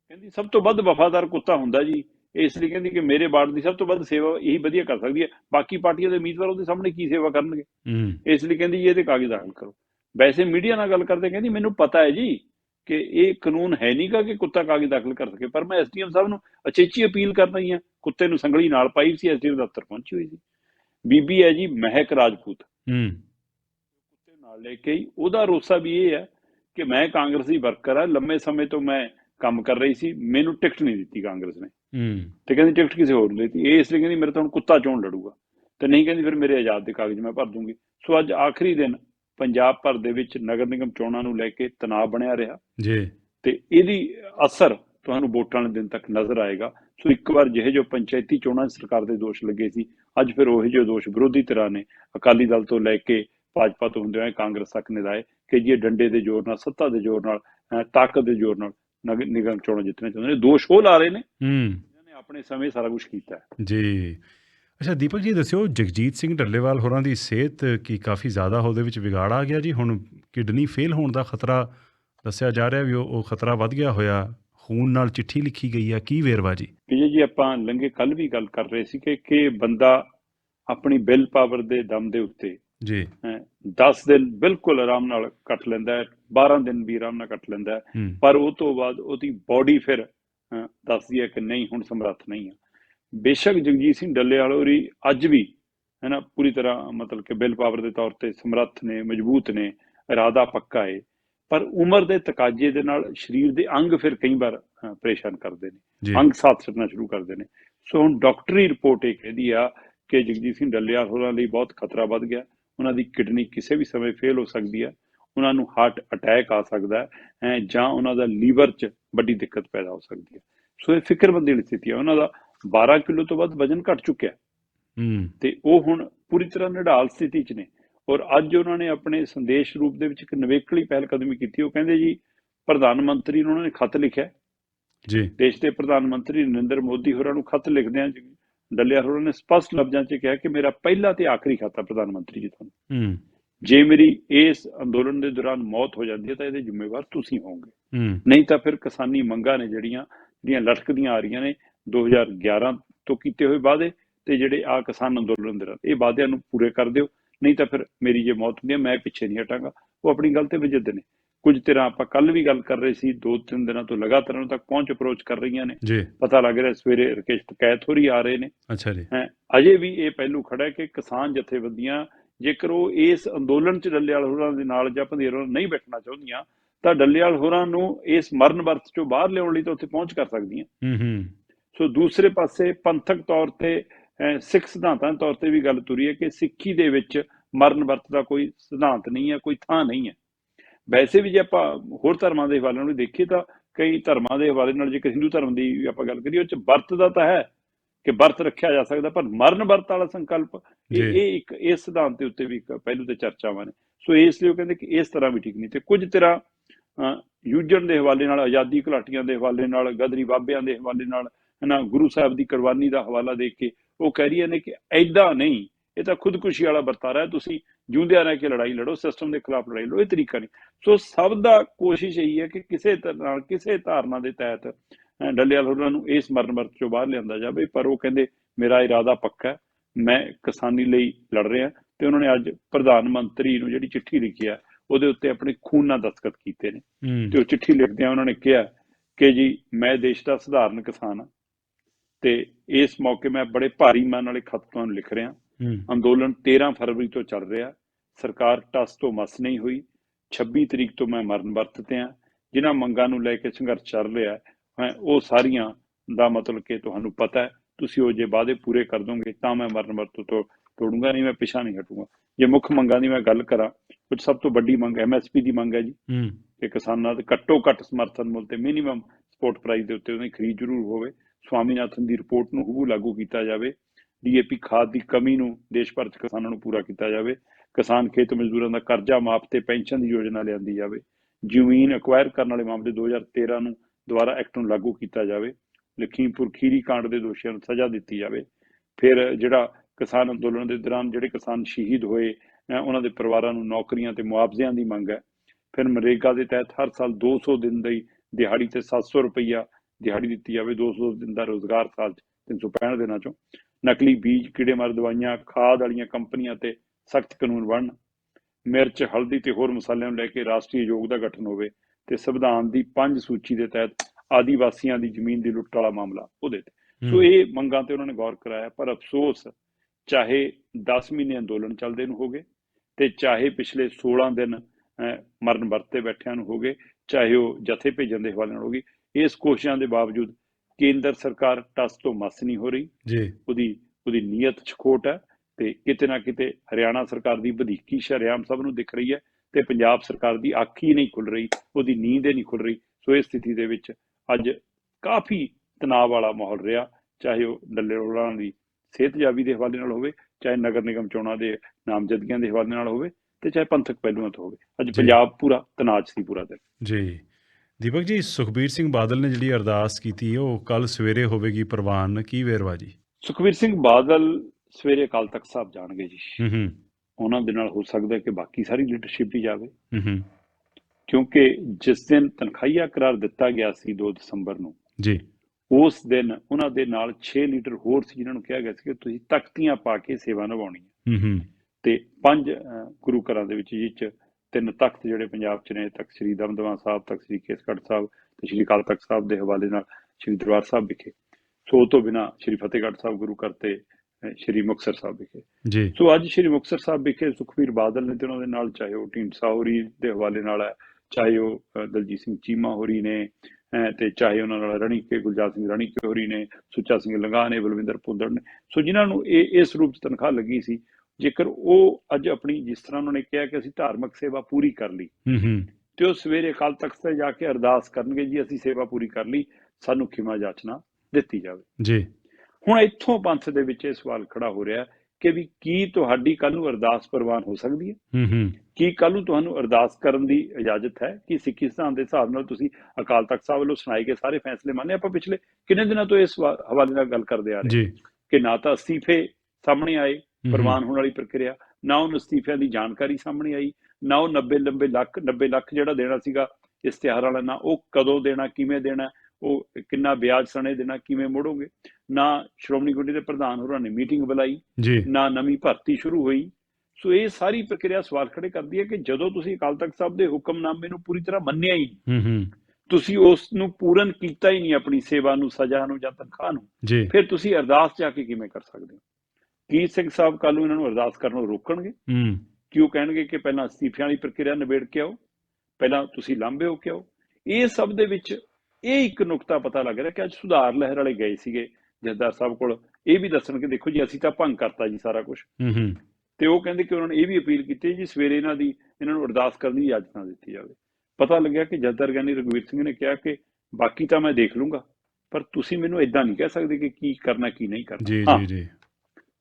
ਕਹਿੰਦੀ ਸਭ ਤੋਂ ਵੱਧ ਵਫਾਦਾਰ ਕੁੱਤਾ ਹੁੰਦਾ ਜੀ। ਇਸ ਲਈ ਕਹਿੰਦੀ ਕਿ ਮੇਰੇ ਬਾੜ ਦੀ ਸਭ ਤੋਂ ਵੱਧ ਸੇਵਾ ਇਹੀ ਵਧੀਆ ਕਰ ਸਕਦੀ ਹੈ ਬਾਕੀ ਪਾਰਟੀਆਂ ਦੇ ਉਮੀਦਵਾਰ ਉਹਦੇ ਸਾਹਮਣੇ ਕੀ ਸੇਵਾ ਕਰਨਗੇ? ਹੂੰ। ਇਸ ਲਈ ਕਹਿੰਦੀ ਜੀ ਇਹਦੇ ਕਾਗਜ਼ ਦਾਖਲ ਕਰੋ। ਵੈਸੇ ਮੀਡੀਆ ਨਾਲ ਗੱਲ ਕਰਦੇ ਕਹਿੰਦੀ ਮੈਨੂੰ ਪਤਾ ਹੈ ਜੀ ਕਿ ਇਹ ਕਾਨੂੰਨ ਹੈ ਨਹੀਂਗਾ ਕਿ ਕੁੱਤਾ ਕਾਗਜ਼ ਦਾਖਲ ਕਰ ਸਕੇ ਪਰ ਮੈਂ ਐਸਡੀਐਮ ਸਾਹਿਬ ਨੂੰ ਅਚੇਚੀ ਅਪੀਲ ਕਰਨਾ ਹੀ ਆ ਕੁੱਤੇ ਨੂੰ ਸੰਗਲੀ ਨਾਲ ਪਾਈ ਸੀ ਐਸਡੀਐਮ ਦਫ਼ਤਰ ਪਹੁੰਚੀ ਹੋਈ ਸੀ। ਬੀਬੀ ਹੈ ਜੀ ਮਹਿਕ ਰਾਜਪੂਤ। ਹੂੰ। ਕੁੱਤੇ ਨਾਲ ਲੈ ਕੇ ਹੀ ਉਹਦਾ ਰੋਸਾ ਵੀ ਇਹ ਹੈ ਕਿ ਮੈਂ ਕਾਂਗਰਸ ਵਰਕਰ ਆ ਲੰਮੇ ਸਮੇਂ ਤੋਂ ਮੈਂ ਕੰਮ ਕਰ ਰਹੀ ਸੀ ਮੈਨੂੰ ਟਿਕਟ ਨਹੀਂ ਦਿੱਤੀ ਕਾਂਗਰਸ ਨੇ। ਹੂੰ। ਤੇ ਕਹਿੰਦੀ ਟਿਕਟ ਕਿਸੇ ਹੋਰ ਨੂੰ ਦਿੱਤੀ। ਇਹ ਇਸ ਲਈ ਕਹਿੰਦੀ ਮੇਰੇ ਤੋਂ ਹੁਣ ਕੁੱਤਾ ਚੋਣ ਲੜੂਗਾ। ਤੇ ਨਹੀਂ ਕਹਿੰਦੀ ਫਿਰ ਮੇਰੇ ਆਜ਼ਾਦ ਦੇ ਕਾਗਜ਼ ਮੈਂ ਭਰ ਦੂੰਗੀ। ਸੋ ਅੱਜ ਆਖਰੀ ਦਿਨ ਪੰਜਾਬ ਭਰ ਦੇ ਵਿੱਚ ਨਗਰ ਨਿਗਮ ਚੋਣਾਂ ਨੂੰ ਲੈ ਕੇ ਤਣਾਅ ਬਣਿਆ ਰਿਹਾ। ਜੀ। ਤੇ ਇਹਦੀ ਅਸਰ ਤੁਹਾਨੂੰ ਵੋਟਾਂ ਵਾਲੇ ਦਿਨ ਤੱਕ ਨਜ਼ਰ ਆਏਗਾ। ਸੋ ਇੱਕ ਵਾਰ ਜਿਹੇ ਜੋ ਪੰਚਾਇਤੀ ਚੋਣਾਂ ਸਰਕਾਰ ਦੇ ਦੋਸ਼ ਲੱਗੇ ਸੀ ਅੱਜ ਫਿਰ ਉਹੀ ਜਿਹੇ ਦੋਸ਼ ਵਿਰੋਧੀ ਧਿਰਾਂ ਨੇ ਅਕਾਲੀ ਦਲ ਤੋਂ ਲੈ ਕੇ ਭਾਜਪਾ ਤੋਂ ਹੁੰਦੇ ਹੋਏ ਕਾਂਗਰਸ ਤੱਕ ਨਿਦਾਏ ਕਿ ਜੀ ਇਹ ਡੰਡੇ ਦੇ ਜ਼ੋਰ ਨਾਲ ਸੱਤਾ ਦੇ ਜ਼ੋਰ ਨਾਲ ਤਾਕਤ ਦੇ ਜ਼ੋਰ ਨਾਲ ਨਗ- ਨਿਗਮ ਚੋਣਾਂ ਜਿੱਤਣਾ ਚਾਹੁੰਦੇ ਨੇ। ਦੋਸ਼ ਉਹ ਲਾ ਰਹੇ ਨੇ ਹੂੰ। ਇਹਨਾਂ ਨੇ ਆਪਣੇ ਸਮੇਂ ਸਾਰਾ ਕੁਝ ਕੀਤਾ। ਜੀ। ਅੱਛਾ ਦੀਪਕ ਜੀ ਦੱਸਿਓ ਜਗਜੀਤ ਸਿੰਘ ਢੱਲੇਵਾਲ ਹੋਰਾਂ ਦੀ ਸਿਹਤ ਕੀ ਕਾਫੀ ਜ਼ਿਆਦਾ ਉਹਦੇ ਵਿੱਚ ਵਿਗਾੜ ਆ ਗਿਆ ਜੀ? ਹੁਣ ਕਿਡਨੀ ਫੇਲ ਹੋਣ ਦਾ ਖਤਰਾ ਦੱਸਿਆ ਜਾ ਰਿਹਾ ਵੀ ਉਹ ਖਤਰਾ ਵੱਧ ਗਿਆ ਹੋਇਆ ਖੂਨ ਨਾਲ ਚਿੱਠੀ ਲਿਖੀ ਗਈ ਆ ਕੀ ਵੇਰਵਾ ਜੀ? ਵਿਜੇ ਜੀ ਆਪਾਂ ਲੰਘੇ ਕੱਲ ਵੀ ਗੱਲ ਕਰ ਰਹੇ ਸੀ ਕਿ ਕਿ ਬੰਦਾ ਆਪਣੀ ਬਿਲ ਪਾਵਰ ਦੇ ਦਮ ਦੇ ਉੱਤੇ ਜੀ। 10 ਦਿਨ ਬਿਲਕੁਲ ਆਰਾਮ ਨਾਲ ਕੱਟ ਲੈਂਦਾ ਹੈ 12 ਦਿਨ ਵੀ ਆਰਾਮ ਨਾਲ ਕੱਟ ਲੈਂਦਾ ਹੈ ਪਰ ਉਹ ਤੋਂ ਬਾਅਦ ਉਹਦੀ ਬਾਡੀ ਫਿਰ ਦੱਸਦੀ ਹੈ ਕਿ ਨਹੀਂ ਹੁਣ ਸਮਰੱਥ ਨਹੀਂ ਹੈ। ਬੇਸ਼ੱਕ ਜਗਜੀਤ ਸਿੰਘ ਡੱਲੇਵਾਲ ਹੋਰੀ ਅੱਜ ਵੀ ਹੈ ਨਾ ਪੂਰੀ ਤਰ੍ਹਾਂ ਮਤਲਬ ਕਿ ਬਿਲ ਪਾਵਰ ਦੇ ਤੌਰ ਤੇ ਸਮਰੱਥ ਨੇ ਮਜ਼ਬੂਤ ਨੇ ਇਰਾਦਾ ਪੱਕਾ ਹੈ ਪਰ ਉਮਰ ਦੇ ਤਕਾਜ਼ੇ ਦੇ ਨਾਲ ਸਰੀਰ ਦੇ ਅੰਗ ਫਿਰ ਕਈ ਵਾਰ ਪਰੇਸ਼ਾਨ ਕਰਦੇ ਨੇ। ਅੰਗ ਸਾਥ ਛੱਡਣਾ ਸ਼ੁਰੂ ਕਰਦੇ ਨੇ। ਸੋ ਹੁਣ ਡਾਕਟਰੀ ਰਿਪੋਰਟ ਇਹ ਕਹਿੰਦੀ ਆ ਕਿ ਜਗਜੀਤ ਸਿੰਘ ਡੱਲੇਵਾਲ ਹੋਰਾਂ ਲਈ ਬਹੁਤ ਖਤਰਾ ਵੱਧ ਗਿਆ। ਉਹਨਾਂ ਦੀ ਕਿਡਨੀ ਕਿਸੇ ਵੀ ਸਮੇਂ ਫੇਲ ਹੋ ਸਕਦੀ ਹੈ ਉਹਨਾਂ ਨੂੰ ਹਾਰਟ ਅਟੈਕ ਆ ਸਕਦਾ ਹੈ ਜਾਂ ਉਹਨਾਂ ਦਾ ਲੀਵਰ 'ਚ ਵੱਡੀ ਦਿੱਕਤ ਪੈਦਾ ਹੋ ਸਕਦੀ ਹੈ ਸੋ ਇਹ ਫਿਕਰਮੰਦੀ ਸਥਿਤੀ ਹੈ ਉਹਨਾਂ ਦਾ 12 ਕਿਲੋ ਤੋਂ ਵੱਧ ਵਜ਼ਨ ਘਟ ਚੁੱਕਿਆ ਹੈ। ਤੇ ਉਹ ਹੁਣ ਪੂਰੀ ਤਰ੍ਹਾਂ ਨਿਢਾਲ ਸਥਿਤੀ 'ਚ ਨੇ। ਔਰ ਅੱਜ ਉਹਨਾਂ ਨੇ ਆਪਣੇ ਸੰਦੇਸ਼ ਰੂਪ ਦੇ ਵਿੱਚ ਇੱਕ ਨਵੇਕਲੀ ਪਹਿਲ ਕਦਮੀ ਕੀਤੀ। ਉਹ ਕਹਿੰਦੇ ਜੀ ਪ੍ਰਧਾਨ ਮੰਤਰੀ ਨੂੰ ਉਹਨਾਂ ਨੇ ਖੱਤ ਲਿਖਿਆ ਜੀ। ਦੇਸ਼ ਦੇ ਪ੍ਰਧਾਨ ਮੰਤਰੀ ਨਰਿੰਦਰ ਮੋਦੀ ਹੋਰਾਂ ਨੂੰ ਖੱਤ ਲਿਖਦਿਆਂ ਡੱਲਿਆ ਹੋਰਾਂ ਨੇ ਸਪਸ਼ਟ ਲਫ਼ਜ਼ਾਂ 'ਚ ਕਿਹਾ ਕਿ ਮੇਰਾ ਪਹਿਲਾ ਤੇ ਆਖਰੀ ਖੱਤ ਹੈ ਪ੍ਰਧਾਨ ਮੰਤਰੀ ਜੀ ਤੁਹਾਨੂੰ ਹੂੰ। ਜੇ ਮੇਰੀ ਇਸ ਅੰਦੋਲਨ ਦੇ ਦੌਰਾਨ ਮੌਤ ਹੋ ਜਾਂਦੀ ਹੈ ਤਾਂ ਇਹਦੇ ਜ਼ਿੰਮੇਵਾਰ ਤੁਸੀਂ ਹੋਵੋਗੇ। ਨਹੀਂ ਤਾਂ ਫਿਰ ਕਿਸਾਨੀ ਮੰਗਾਂ ਨੇ ਜਿਹੜੀਆਂ ਜਿਹੜੀਆਂ ਲਟਕਦੀਆਂ ਆ ਰਹੀਆਂ ਨੇ 2011 ਤੋਂ ਕੀਤੇ ਹੋਏ ਵਾਅਦੇ ਤੇ ਜਿਹੜੇ ਆ ਕਿਸਾਨ ਅੰਦੋਲਨ ਦੇ ਇਹ ਵਾਅਦਿਆਂ ਨੂੰ ਪੂਰੇ ਕਰ ਦਿਓ। ਨਹੀਂ ਤਾਂ ਫਿਰ ਮੇਰੀ ਜੇ ਮੌਤ ਹੁੰਦੀ ਹੈ ਮੈਂ ਪਿੱਛੇ ਨਹੀਂ ਹਟਾਂਗਾ। ਉਹ ਆਪਣੀ ਗੱਲ ਤੇ ਵਿਜਿੱਦ ਨੇ। ਕੁਝ ਤਰ੍ਹਾਂ ਆਪਾਂ ਕੱਲ ਵੀ ਗੱਲ ਕਰ ਰਹੇ ਸੀ ਦੋ ਤਿੰਨ ਦਿਨਾਂ ਤੋਂ ਲਗਾਤਾਰ ਉਹਨਾਂ ਤੱਕ ਪਹੁੰਚ ਅਪਰੋਚ ਕਰ ਰਹੀਆਂ ਨੇ। ਜੀ। ਪਤਾ ਲੱਗ ਰਿਹਾ ਸਵੇਰੇ ਰਕੇਸ਼ ਟਕੈਤ ਹੋਰੀ ਆ ਰਹੇ ਨੇ। ਅੱਛਾ ਜੀ। ਹੈ ਅਜੇ ਵੀ ਇਹ ਪਹਿਲੂ ਖੜਾ ਹੈ ਕਿ ਕਿਸਾਨ ਜਥੇਬੰਦੀਆਂ ਜੇਕਰ ਉਹ ਇਸ ਅੰਦੋਲਨ ਚ ਡੱਲੇਵਾਲ ਹੋਰਾਂ ਦੇ ਨਾਲ ਜਾਂ ਨਾਲ ਨਹੀਂ ਬੈਠਣਾ ਚਾਹੁੰਦੀਆਂ ਤਾਂ ਡੱਲੇਵਾਲ ਹੋਰਾਂ ਨੂੰ ਇਸ ਮਰਨ ਵਰਤ ਚੋਂ ਬਾਹਰ ਲਿਆਉਣ ਲਈ ਤਾਂ ਉੱਥੇ ਪਹੁੰਚ ਕਰ ਸਕਦੀਆਂ। ਹੂੰ ਹੂੰ। ਸੋ ਦੂਸਰੇ ਪਾਸੇ ਪੰਥਕ ਤੌਰ ਤੇ ਸਿੱਖ ਸਿਧਾਂਤਾਂ ਦੇ ਤੌਰ ਤੇ ਵੀ ਗੱਲ ਤੁਰੀ ਹੈ ਕਿ ਸਿੱਖੀ ਦੇ ਵਿੱਚ ਮਰਨ ਵਰਤ ਦਾ ਕੋਈ ਸਿਧਾਂਤ ਨਹੀਂ ਹੈ ਕੋਈ ਥਾਂ ਨਹੀਂ ਹੈ। ਵੈਸੇ ਵੀ ਜੇ ਆਪਾਂ ਹੋਰ ਧਰਮਾਂ ਦੇ ਹਵਾਲੇ ਨਾਲ ਦੇਖੀਏ ਤਾਂ ਕਈ ਧਰਮਾਂ ਦੇ ਹਵਾਲੇ ਨਾਲ ਜੇ ਹਿੰਦੂ ਧਰਮ ਦੀ ਆਪਾਂ ਗੱਲ ਕਰੀਏ ਉਹ ਚ ਵਰਤ ਦਾ ਤਾਂ ਹੈ ਕਿ ਵਰਤ ਰੱਖਿਆ ਜਾ ਸਕਦਾ ਪਰ ਮਰਨ ਵਰਤ ਵਾਲਾ ਸੰਕਲਪ ਇਹ ਇੱਕ ਇਸ ਸਿਧਾਂਤ ਦੇ ਉੱਤੇ ਵੀ ਇੱਕ ਪਹਿਲੂ ਤੇ ਚਰਚਾਵਾਂ ਨੇ। ਸੋ ਇਸ ਲਈ ਉਹ ਕਹਿੰਦੇ ਕਿ ਇਸ ਤਰ੍ਹਾਂ ਵੀ ਠੀਕ ਨਹੀਂ ਤੇ ਕੁਝ ਤਰ੍ਹਾਂ ਯੂਜਣ ਦੇ ਹਵਾਲੇ ਨਾਲ ਆਜ਼ਾਦੀ ਘੁਲਾਟੀਆਂ ਦੇ ਹਵਾਲੇ ਨਾਲ ਗਦਰੀ ਬਾਬਿਆਂ ਦੇ ਹਵਾਲੇ ਨਾਲ ਹਨਾ ਗੁਰੂ ਸਾਹਿਬ ਦੀ ਕੁਰਬਾਨੀ ਦਾ ਹਵਾਲਾ ਦੇ ਕੇ ਉਹ ਕਹਿ ਰਹੀਆਂ ਨੇ ਕਿ ਐਦਾਂ ਨਹੀਂ ਇਹ ਤਾਂ ਖੁਦਕੁਸ਼ੀ ਵਾਲਾ ਵਰਤਾਰਾ ਹੈ ਤੁਸੀਂ ਜਿਉਂਦਿਆਂ ਰਹਿ ਕੇ ਲੜਾਈ ਲੜੋ ਸਿਸਟਮ ਦੇ ਖਿਲਾਫ ਲੜਾਈ ਲੜੋ ਇਹ ਤਰੀਕਾ ਨਹੀਂ। ਸੋ ਸਭ ਦਾ ਕੋਸ਼ਿਸ਼ ਇਹੀ ਹੈ ਕਿ ਕਿਸੇ ਤਰ੍ਹਾਂ ਕਿਸੇ ਧਾਰਨਾ ਦੇ ਤਹਿਤ ਅਹ, ਡੱਲੇਵਾਲ ਹੋਰਾਂ ਨੂੰ ਇਸ ਮਰਨ ਵਰਤ ਚੋਂ ਬਾਹਰ ਲਿਆਂਦਾ ਜਾਵੇ ਪਰ ਉਹ ਕਹਿੰਦੇ ਮੇਰਾ ਇਰਾਦਾ ਪੱਕਾ ਹੈ ਮੈਂ ਕਿਸਾਨੀ ਲਈ ਲੜ ਰਿਹਾ ਤੇ ਉਹਨਾਂ ਨੇ ਅੱਜ ਪ੍ਰਧਾਨ ਮੰਤਰੀ ਨੂੰ ਜਿਹੜੀ ਚਿੱਠੀ ਲਿਖੀ ਹੈ ਉਹਦੇ ਉੱਤੇ ਆਪਣੇ ਖੂਨ ਨਾਲ ਦਸਤਖਤ ਕੀਤੇ ਨੇ। ਤੇ ਉਹ ਚਿੱਠੀ ਲਿਖਦਿਆਂ ਉਹਨਾਂ ਨੇ ਕਿਹਾ ਕਿ ਜੀ ਮੈਂ ਦੇਸ਼ ਦਾ ਸਧਾਰਨ ਕਿਸਾਨ ਹਾਂ ਤੇ ਇਸ ਮੌਕੇ ਮੈਂ ਬੜੇ ਭਾਰੀ ਮਨ ਵਾਲੇ ਖੱਤ ਤੁਹਾਨੂੰ ਲਿਖ ਰਿਹਾ। ਅੰਦੋਲਨ 13 ਫਰਵਰੀ ਤੋਂ ਚੱਲ ਰਿਹਾ। ਸਰਕਾਰ ਟਸ ਤੋਂ ਮਸ ਨਹੀਂ ਹੋਈ। 26 ਤਰੀਕ ਤੋਂ ਮੈਂ ਮਰਨ ਵਰਤ ਤੇ ਆ ਜਿਨ੍ਹਾਂ ਮੰਗਾਂ ਨੂੰ ਲੈ ਕੇ ਸੰਘਰਸ਼ ਚੱਲ ਰਿਹਾ ਹੈ ਉਹ ਸਾਰੀਆਂ ਦਾ ਮਤਲਬ ਕਿ ਤੁਹਾਨੂੰ ਪਤਾ ਹੈ। ਤੁਸੀਂ ਉਹ ਜੇ ਵਾਅਦੇ ਪੂਰੇ ਕਰ ਦੋਗੇ ਤਾਂ ਮੈਂ ਮਰਨ ਵਰਤ ਤੋਂ ਤੋੜੂੰਗਾ ਨਹੀਂ ਮੈਂ ਪਿਛਾ ਨਹੀਂ ਹਟੂੰਗਾ। ਜੇ ਮੁੱਖ ਮੰਗਾਂ ਦੀ ਮੈਂ ਗੱਲ ਕਰਾਂ ਕੁਝ ਸਭ ਤੋਂ ਵੱਡੀ ਮੰਗ ਐਮਐਸਪੀ ਦੀ ਮੰਗ ਹੈ ਜੀ। ਹੂੰ। ਕਿ ਕਿਸਾਨਾਂ ਦੇ ਘੱਟੋ ਘੱਟ ਸਮਰਥਨ ਮੁੱਲ ਤੇ ਮਿਨੀਮਮ ਸਪੋਰਟ ਪ੍ਰਾਈਸ ਦੇ ਉੱਤੇ ਉਹਦੀ ਖਰੀਦ ਜ਼ਰੂਰ ਹੋਵੇ। ਸਵਾਮੀਨਾਥਨ ਦੀ ਰਿਪੋਰਟ ਨੂੰ ਹੂਬੂ ਲਾਗੂ ਕੀਤਾ ਜਾਵੇ। ਡੀਏਪੀ ਖਾਦ ਦੀ ਕਮੀ ਨੂੰ, ਦੇਸ਼ ਭਰ 'ਚ ਕਿਸਾਨਾਂ ਨੂੰ ਪੂਰਾ ਕੀਤਾ ਜਾਵੇ। ਕਿਸਾਨ ਖੇਤ ਮਜ਼ਦੂਰਾਂ ਦਾ ਕਰਜ਼ਾ ਮਾਫ ਤੇ ਪੈਨਸ਼ਨ ਦੀ ਯੋਜਨਾ ਲਿਆਂਦੀ ਜਾਵੇ। ਜ਼ਮੀਨ ਅਕਵਾਇਰ ਕਰਨ ਵਾਲੇ ਮਾਮਲੇ 2013 ਨੂੰ ਦੁਬਾਰਾ ਐਕਟ ਨੂੰ ਲਾਗੂ ਕੀਤਾ ਜਾਵੇ। ਲਖੀਮਪੁਰ ਖੀਰੀ ਕਾਂਡ ਦੇ ਦੋਸ਼ੀਆਂ ਨੂੰ ਸਜ਼ਾ ਦਿੱਤੀ ਜਾਵੇ। ਫਿਰ ਜਿਹੜਾ ਕਿਸਾਨ ਅੰਦੋਲਨ ਦੇ ਦੌਰਾਨ ਜਿਹੜੇ ਕਿਸਾਨ ਸ਼ਹੀਦ ਹੋਏ ਉਹਨਾਂ ਦੇ ਪਰਿਵਾਰਾਂ ਨੂੰ ਨੌਕਰੀਆਂ ਤੇ ਮੁਆਵਜ਼ਿਆਂ ਦੀ ਮੰਗ ਹੈ। ਫਿਰ ਮਨਰੇਗਾ ਦੇ ਤਹਿਤ ਹਰ ਸਾਲ 200 ਦਿਨ ਦੀ ਦਿਹਾੜੀ ਤੇ 700 ਰੁਪਈਆ ਦਿਹਾੜੀ ਦਿੱਤੀ ਜਾਵੇ 200 ਦਿਨ ਦਾ ਰੋਜ਼ਗਾਰ ਸਾਲ 'ਚ 365 ਦਿਨਾਂ ਚੋਂ। ਨਕਲੀ ਬੀਜ ਕੀੜੇਮਾਰ ਦਵਾਈਆਂ ਖਾਦ ਵਾਲੀਆਂ ਕੰਪਨੀਆਂ ਤੇ ਸਖਤ ਕਾਨੂੰਨ ਬਣਨ। ਮਿਰਚ ਹਲਦੀ ਤੇ ਹੋਰ ਮਸਾਲਿਆਂ ਨੂੰ ਲੈ ਕੇ ਰਾਸ਼ਟਰੀ ਆਯੋਗ ਦਾ ਗਠਨ ਹੋਵੇ ਤੇ ਸੰਵਿਧਾਨ ਦੀ ਪੰਜ ਸੂਚੀ ਦੇ ਤਹਿਤ ਆਦੀਵਾਸੀਆਂ ਦੀ ਜ਼ਮੀਨ ਦੀ ਲੁੱਟ ਵਾਲਾ ਮਾਮਲਾ ਉਹਦੇ ਤੇ। ਸੋ ਇਹ ਮੰਗਾਂ ਤੇ ਉਹਨਾਂ ਨੇ ਗੌਰ ਕਰਾਇਆ ਪਰ ਅਫਸੋਸ ਚਾਹੇ 10 ਮਹੀਨੇ ਅੰਦੋਲਨ ਚੱਲਦੇ ਨੂੰ ਹੋ ਗਏ ਤੇ ਚਾਹੇ ਪਿਛਲੇ 16 ਦਿਨ ਮਰਨ ਵਰਤੇ ਬੈਠਿਆਂ ਨੂੰ ਹੋ ਗਏ ਚਾਹੇ ਉਹ ਜਥੇ ਭੇਜਣ ਦੇ ਹਵਾਲੇ ਨਾਲ ਹੋ ਗਈ ਇਸ ਕੋਸ਼ਿਸ਼ਾਂ ਦੇ ਬਾਵਜੂਦ ਕੇਂਦਰ ਸਰਕਾਰ ਟਸ ਤੋਂ ਮਸ ਨਹੀਂ ਹੋ ਰਹੀ। ਜੀ। ਉਹਦੀ ਉਹਦੀ ਨੀਅਤ 'ਚ ਖੋਟ ਹੈ ਤੇ ਕਿਤੇ ਨਾ ਕਿਤੇ ਹਰਿਆਣਾ ਸਰਕਾਰ ਦੀ ਵਧੀਕੀ ਸ਼ਰੇਆਮ ਸਭ ਨੂੰ ਦਿਖ ਰਹੀ ਹੈ ਤੇ ਪੰਜਾਬ ਸਰਕਾਰ ਦੀ ਅੱਖ ਹੀ ਨਹੀਂ ਖੁੱਲ ਰਹੀ ਉਹਦੀ ਨੀਂਦ ਹੀ ਨਹੀਂ ਖੁੱਲ ਰਹੀ। ਸੋ ਇਸ ਸਥਿਤੀ ਦੇ ਵਿੱਚ ਅੱਜ ਕਾਫੀ ਤਣਾਅ ਵਾਲਾ ਮਾਹੌਲ ਰਿਹਾ ਚਾਹੇ ਉਹ ਡੱਲੇ ਰੋਲਾਂ ਦੀ ਸਿਹਤਯਾਬੀ ਦੇ ਹਵਾਲੇ ਨਾਲ ਹੋਵੇ ਚਾਹੇ ਨਗਰ ਨਿਗਮ ਚੋਣਾਂ ਦੇ ਨਾਮਜ਼ਦਗੀਆਂ ਦੇ ਹਵਾਲੇ ਨਾਲ ਹੋਵੇ ਤੇ ਚਾਹੇ ਪੰਥਕ ਪਹਿਲੂਆਂ ਤੋਂ ਹੋਵੇ। ਅੱਜ। ਪੰਜਾਬ ਪੂਰਾ ਤਨਾਜ ਸੀ ਪੂਰਾ ਦਿਨ। ਜੀ। ਦੀਪਕ ਜੀ ਸੁਖਬੀਰ ਸਿੰਘ ਬਾਦਲ ਨੇ ਜਿਹੜੀ ਅਰਦਾਸ ਕੀਤੀ ਉਹ ਕੱਲ ਸਵੇਰੇ ਹੋਵੇਗੀ ਪ੍ਰਵਾਨ। ਕੀ ਵੇਰਵਾ ਜੀ? ਸੁਖਵੀਰ ਸਿੰਘ ਬਾਦਲ ਸਵੇਰੇ ਅਕਾਲ ਤਖਤ ਸਾਹਿਬ ਜਾਣਗੇ ਜੀ। ਹੂੰ ਹੂੰ। ਉਹਨਾਂ ਦੇ ਨਾਲ ਹੋ ਸਕਦਾ ਹੈ ਕਿ ਬਾਕੀ ਸਾਰੀ ਲੀਡਰਸ਼ਿਪ ਵੀ ਜਾਵੇ। ਹੂੰ ਹੂੰ। ਕਿਉਂਕਿ ਜਿਸ ਦਿਨ ਤਨਖਾਹੀਆ ਕਰਾਰ ਦਿੱਤਾ ਗਿਆ ਸੀ 2 ਦਸੰਬਰ ਨੂੰ ਜੀ। ਉਸ ਦਿਨ ਉਹਨਾਂ ਦੇ ਨਾਲ 6 ਲੀਡਰ ਹੋਰ ਸੀ ਜਿਨ੍ਹਾਂ ਨੂੰ ਕਿਹਾ ਗਿਆ ਸੀ ਕਿ ਤੁਸੀਂ ਤਖਤੀਆਂ ਪਾ ਕੇ ਸੇਵਾ ਨਿਭਾਉਣੀ ਹੈ। ਹੂੰ ਹੂੰ। ਤੇ ਪੰਜ ਗੁਰੂ ਘਰਾਂ ਦੇ ਵਿੱਚ ਜਿਹ 'ਚ ਤਿੰਨ ਤਖਤ ਜਿਹੜੇ ਪੰਜਾਬ 'ਚ ਨੇ ਤਖਤ ਸ੍ਰੀ ਦਮਦਮਾ ਸਾਹਿਬ ਤਖਤ ਸ੍ਰੀ ਕੇਸਗੜ੍ਹ ਸਾਹਿਬ ਤੇ ਸ੍ਰੀ ਅਕਾਲ ਤਖਤ ਸਾਹਿਬ ਦੇ ਹਵਾਲੇ ਨਾਲ ਸ੍ਰੀ ਦਰਬਾਰ ਸਾਹਿਬ ਵਿਖੇ। ਸੋ ਤੋਂ ਬਿਨਾ ਸ੍ਰੀ ਫਤਿਹਗੜ੍ਹ ਸਾਹਿਬ ਗੁਰੂ ਘਰ ਤੇ ਸ੍ਰੀ ਮੁਕਤਸਰ ਸਾਹਿਬ ਵਿਖੇ। ਜੀ। ਸੋ ਅੱਜ ਸ਼੍ਰੀ ਮੁਕਤਸਰ ਸਾਹਿਬ ਵਿਖੇ ਸੁਖਬੀਰ ਬਾਦਲ ਨੇ ਤੇ ਉਹਨਾਂ ਦੇ ਨਾਲ ਚਾਹੇ ਉਹ ਢੀਂਡਸਾ ਹੋਰੀ ਦੇ ਹਵਾਲੇ ਨਾਲ ਹੈ ਚਾਹੇ ਉਹ ਦਲਜੀਤ ਸਿੰਘ ਚੀਮਾ ਹੋਰੀ ਨੇ ਤੇ ਚਾਹੇ ਉਹਨਾਂ ਨਾਲ ਰਣੀਕੇ ਗੁਲਜ਼ਾਰ ਸਿੰਘ ਰਣੀਕੇ ਹੋਰੀ ਨੇ ਸੁੱਚਾ ਸਿੰਘ ਲੰਗਾ ਨੇ ਬਲਵਿੰਦਰ ਪੁੱਦੜ ਨੇ। ਸੋ ਜਿਨ੍ਹਾਂ ਨੂੰ ਇਹ ਇਸ ਰੂਪ 'ਚ ਤਨਖਾਹ ਲੱਗੀ ਸੀ ਜੇਕਰ ਉਹ ਅੱਜ ਆਪਣੀ ਜਿਸ ਤਰ੍ਹਾਂ ਉਹਨਾਂ ਨੇ ਕਿਹਾ ਕਿ ਅਸੀਂ ਧਾਰਮਿਕ ਸੇਵਾ ਪੂਰੀ ਕਰ ਲਈ ਹੂੰ ਹੂੰ। ਤੇ ਉਹ ਸਵੇਰੇ ਅਕਾਲ ਤਖਤ ਤੇ ਜਾ ਕੇ ਅਰਦਾਸ ਕਰਨਗੇ ਜੀ ਅਸੀਂ ਸੇਵਾ ਪੂਰੀ ਕਰ ਲਈ ਸਾਨੂੰ ਖਿਮਾ ਜਾਚਨਾ ਦਿੱਤੀ ਜਾਵੇ। ਜੀ। ਹੁਣ ਇੱਥੋਂ ਪੰਥ ਦੇ ਵਿੱਚ ਇਹ ਸਵਾਲ ਖੜਾ ਹੋ ਰਿਹਾ ਕਿ ਵੀ ਕੀ ਤੁਹਾਡੀ ਕੱਲ ਨੂੰ ਅਰਦਾਸ ਪ੍ਰਵਾਨ ਹੋ ਸਕਦੀ ਹੈ? ਹੂੰ ਹੂੰ। ਕੀ ਕੱਲ ਨੂੰ ਤੁਹਾਨੂੰ ਅਰਦਾਸ ਕਰਨ ਦੀ ਇਜਾਜ਼ਤ ਹੈ? ਕਿ ਸਿੱਖੀ ਸਿਧਾਂਤ ਦੇ ਹਿਸਾਬ ਨਾਲ ਤੁਸੀਂ ਅਕਾਲ ਤਖਤ ਸਾਹਿਬ ਵੱਲੋਂ ਸੁਣਾਏ ਗਏ ਸਾਰੇ ਫੈਸਲੇ ਮੰਨੇ? ਆਪਾਂ ਪਿਛਲੇ ਕਿੰਨੇ ਦਿਨਾਂ ਤੋਂ ਇਸ ਹਵਾਲੇ ਨਾਲ ਗੱਲ ਕਰਦੇ ਆ ਰਹੇ ਜੀ। ਕਿ ਨਾ ਤਾਂ ਅਸਤੀਫੇ ਸਾਹਮਣੇ ਆਏ ਪ੍ਰਵਾਨ ਹੋਣ ਵਾਲੀ ਪ੍ਰਕਿਰਿਆ ਨਾ ਉਹ ਅਸਤੀਫਿਆਂ ਦੀ ਜਾਣਕਾਰੀ ਸਾਹਮਣੇ ਆਈ ਨਾ ਉਹ 90 90 ਲੱਖ 90 ਲੱਖ ਜਿਹੜਾ ਦੇਣਾ ਸੀਗਾ ਇਸ਼ਤਿਹਾਰ ਵਾਲਾ ਨਾ ਉਹ ਕਦੋਂ ਦੇਣਾ ਕਿਵੇਂ ਦੇਣਾ ਉਹ ਕਿੰਨਾ ਵਿਆਜ ਸਣੇ ਦੇਣਾ ਕਿਵੇਂ ਮੋੜੋਗੇ? ਨਾ ਸ਼੍ਰੋਮਣੀ ਕਮੇਟੀ ਦੇ ਪ੍ਰਧਾਨ ਹੋਰਾਂ ਨੇ ਮੀਟਿੰਗ ਬੁਲਾਈ ਨਾ ਨਵੀਂ ਭਰਤੀ ਸ਼ੁਰੂ ਹੋਈ। ਸੋ ਇਹ ਸਾਰੀ ਪ੍ਰਕਿਰਿਆ ਸਵਾਲ ਖੜੇ ਕਰਦੀ ਹੈ ਕਿ ਜਦੋਂ ਤੁਸੀਂ ਅਕਾਲ ਤਖਤ ਸਾਹਿਬ ਦੇ ਹੁਕਮਨਾਮੇ ਨੂੰ ਪੂਰੀ ਤਰ੍ਹਾਂ ਮੰਨਿਆ ਹੀ ਹੂੰ ਹੂੰ। ਤੁਸੀਂ ਉਸ ਨੂੰ ਪੂਰਨ ਕੀਤਾ ਹੀ ਨਹੀਂ ਆਪਣੀ ਸੇਵਾ ਨੂੰ ਸਜ਼ਾ ਨੂੰ ਜਾਂ ਤਨਖਾਹ ਨੂੰ ਫਿਰ ਤੁਸੀਂ ਅਰਦਾਸ ਜਾ ਕੇ ਕਿਵੇਂ ਕਰ ਸਕਦੇ ਹੋ? ਕੀ ਸਿੰਘ ਸਾਹਿਬ ਕੱਲ ਨੂੰ ਇਹਨਾਂ ਨੂੰ ਅਰਦਾਸ ਕਰਨੋਂ ਰੋਕਣਗੇ। ਹੂੰ। ਕਿ ਉਹ ਕਹਿਣਗੇ ਕਿ ਪਹਿਲਾਂ ਅਸਤੀਫਿਆਂ ਵਾਲੀ ਪ੍ਰਕਿਰਿਆ ਨਿਬੇੜ ਕੇ ਆਓ ਪਹਿਲਾਂ ਤੁਸੀਂ ਲਾਂਭੇ ਹੋ ਕੇ ਆਓ। ਇਹ ਸਭ ਦੇ ਵਿੱਚ ਇਹ ਇੱਕ ਨੁਕਤਾ ਪਤਾ ਲੱਗ ਰਿਹਾ ਕਿ ਅੱਜ ਸੁਧਾਰ ਲਹਿਰ ਵਾਲੇ ਗਏ ਸੀਗੇ ਜਥੇਦਾਰ ਸਾਹਿਬ ਕੋਲ। ਇਹ ਵੀ ਦੱਸਣ ਕਿ ਦੇਖੋ ਜੀ ਅਸੀਂ ਤਾਂ ਭੰਗ ਕਰਤਾ ਜੀ ਸਾਰਾ ਕੁਝ ਹੂੰ ਹੂੰ। ਤੇ ਉਹ ਕਹਿੰਦੇ ਕਿ ਉਹਨਾਂ ਨੇ ਇਹ ਵੀ ਅਪੀਲ ਕੀਤੀ ਜੀ ਸਵੇਰੇ ਇਹਨਾਂ ਦੀ ਇਹਨਾਂ ਨੂੰ ਅਰਦਾਸ ਕਰਨ ਦੀ ਇਜਾਜ਼ਤ ਨਾ ਦਿੱਤੀ ਜਾਵੇ। ਪਤਾ ਲੱਗਿਆ ਕਿ ਜਥੇਦਾਰ ਗਿਆਨੀ ਰਘਵੀਰ ਸਿੰਘ ਨੇ ਕਿਹਾ ਕਿ ਬਾਕੀ ਤਾਂ ਮੈਂ ਦੇਖ ਲੂੰਗਾ ਪਰ ਤੁਸੀਂ ਮੈਨੂੰ ਇਦਾਂ ਨਹੀਂ ਕਹਿ ਸਕਦੇ ਕਿ ਕੀ ਕਰਨਾ ਕੀ ਨਹੀਂ ਕਰਨਾ। ਜੀ ਜੀ ਜੀ।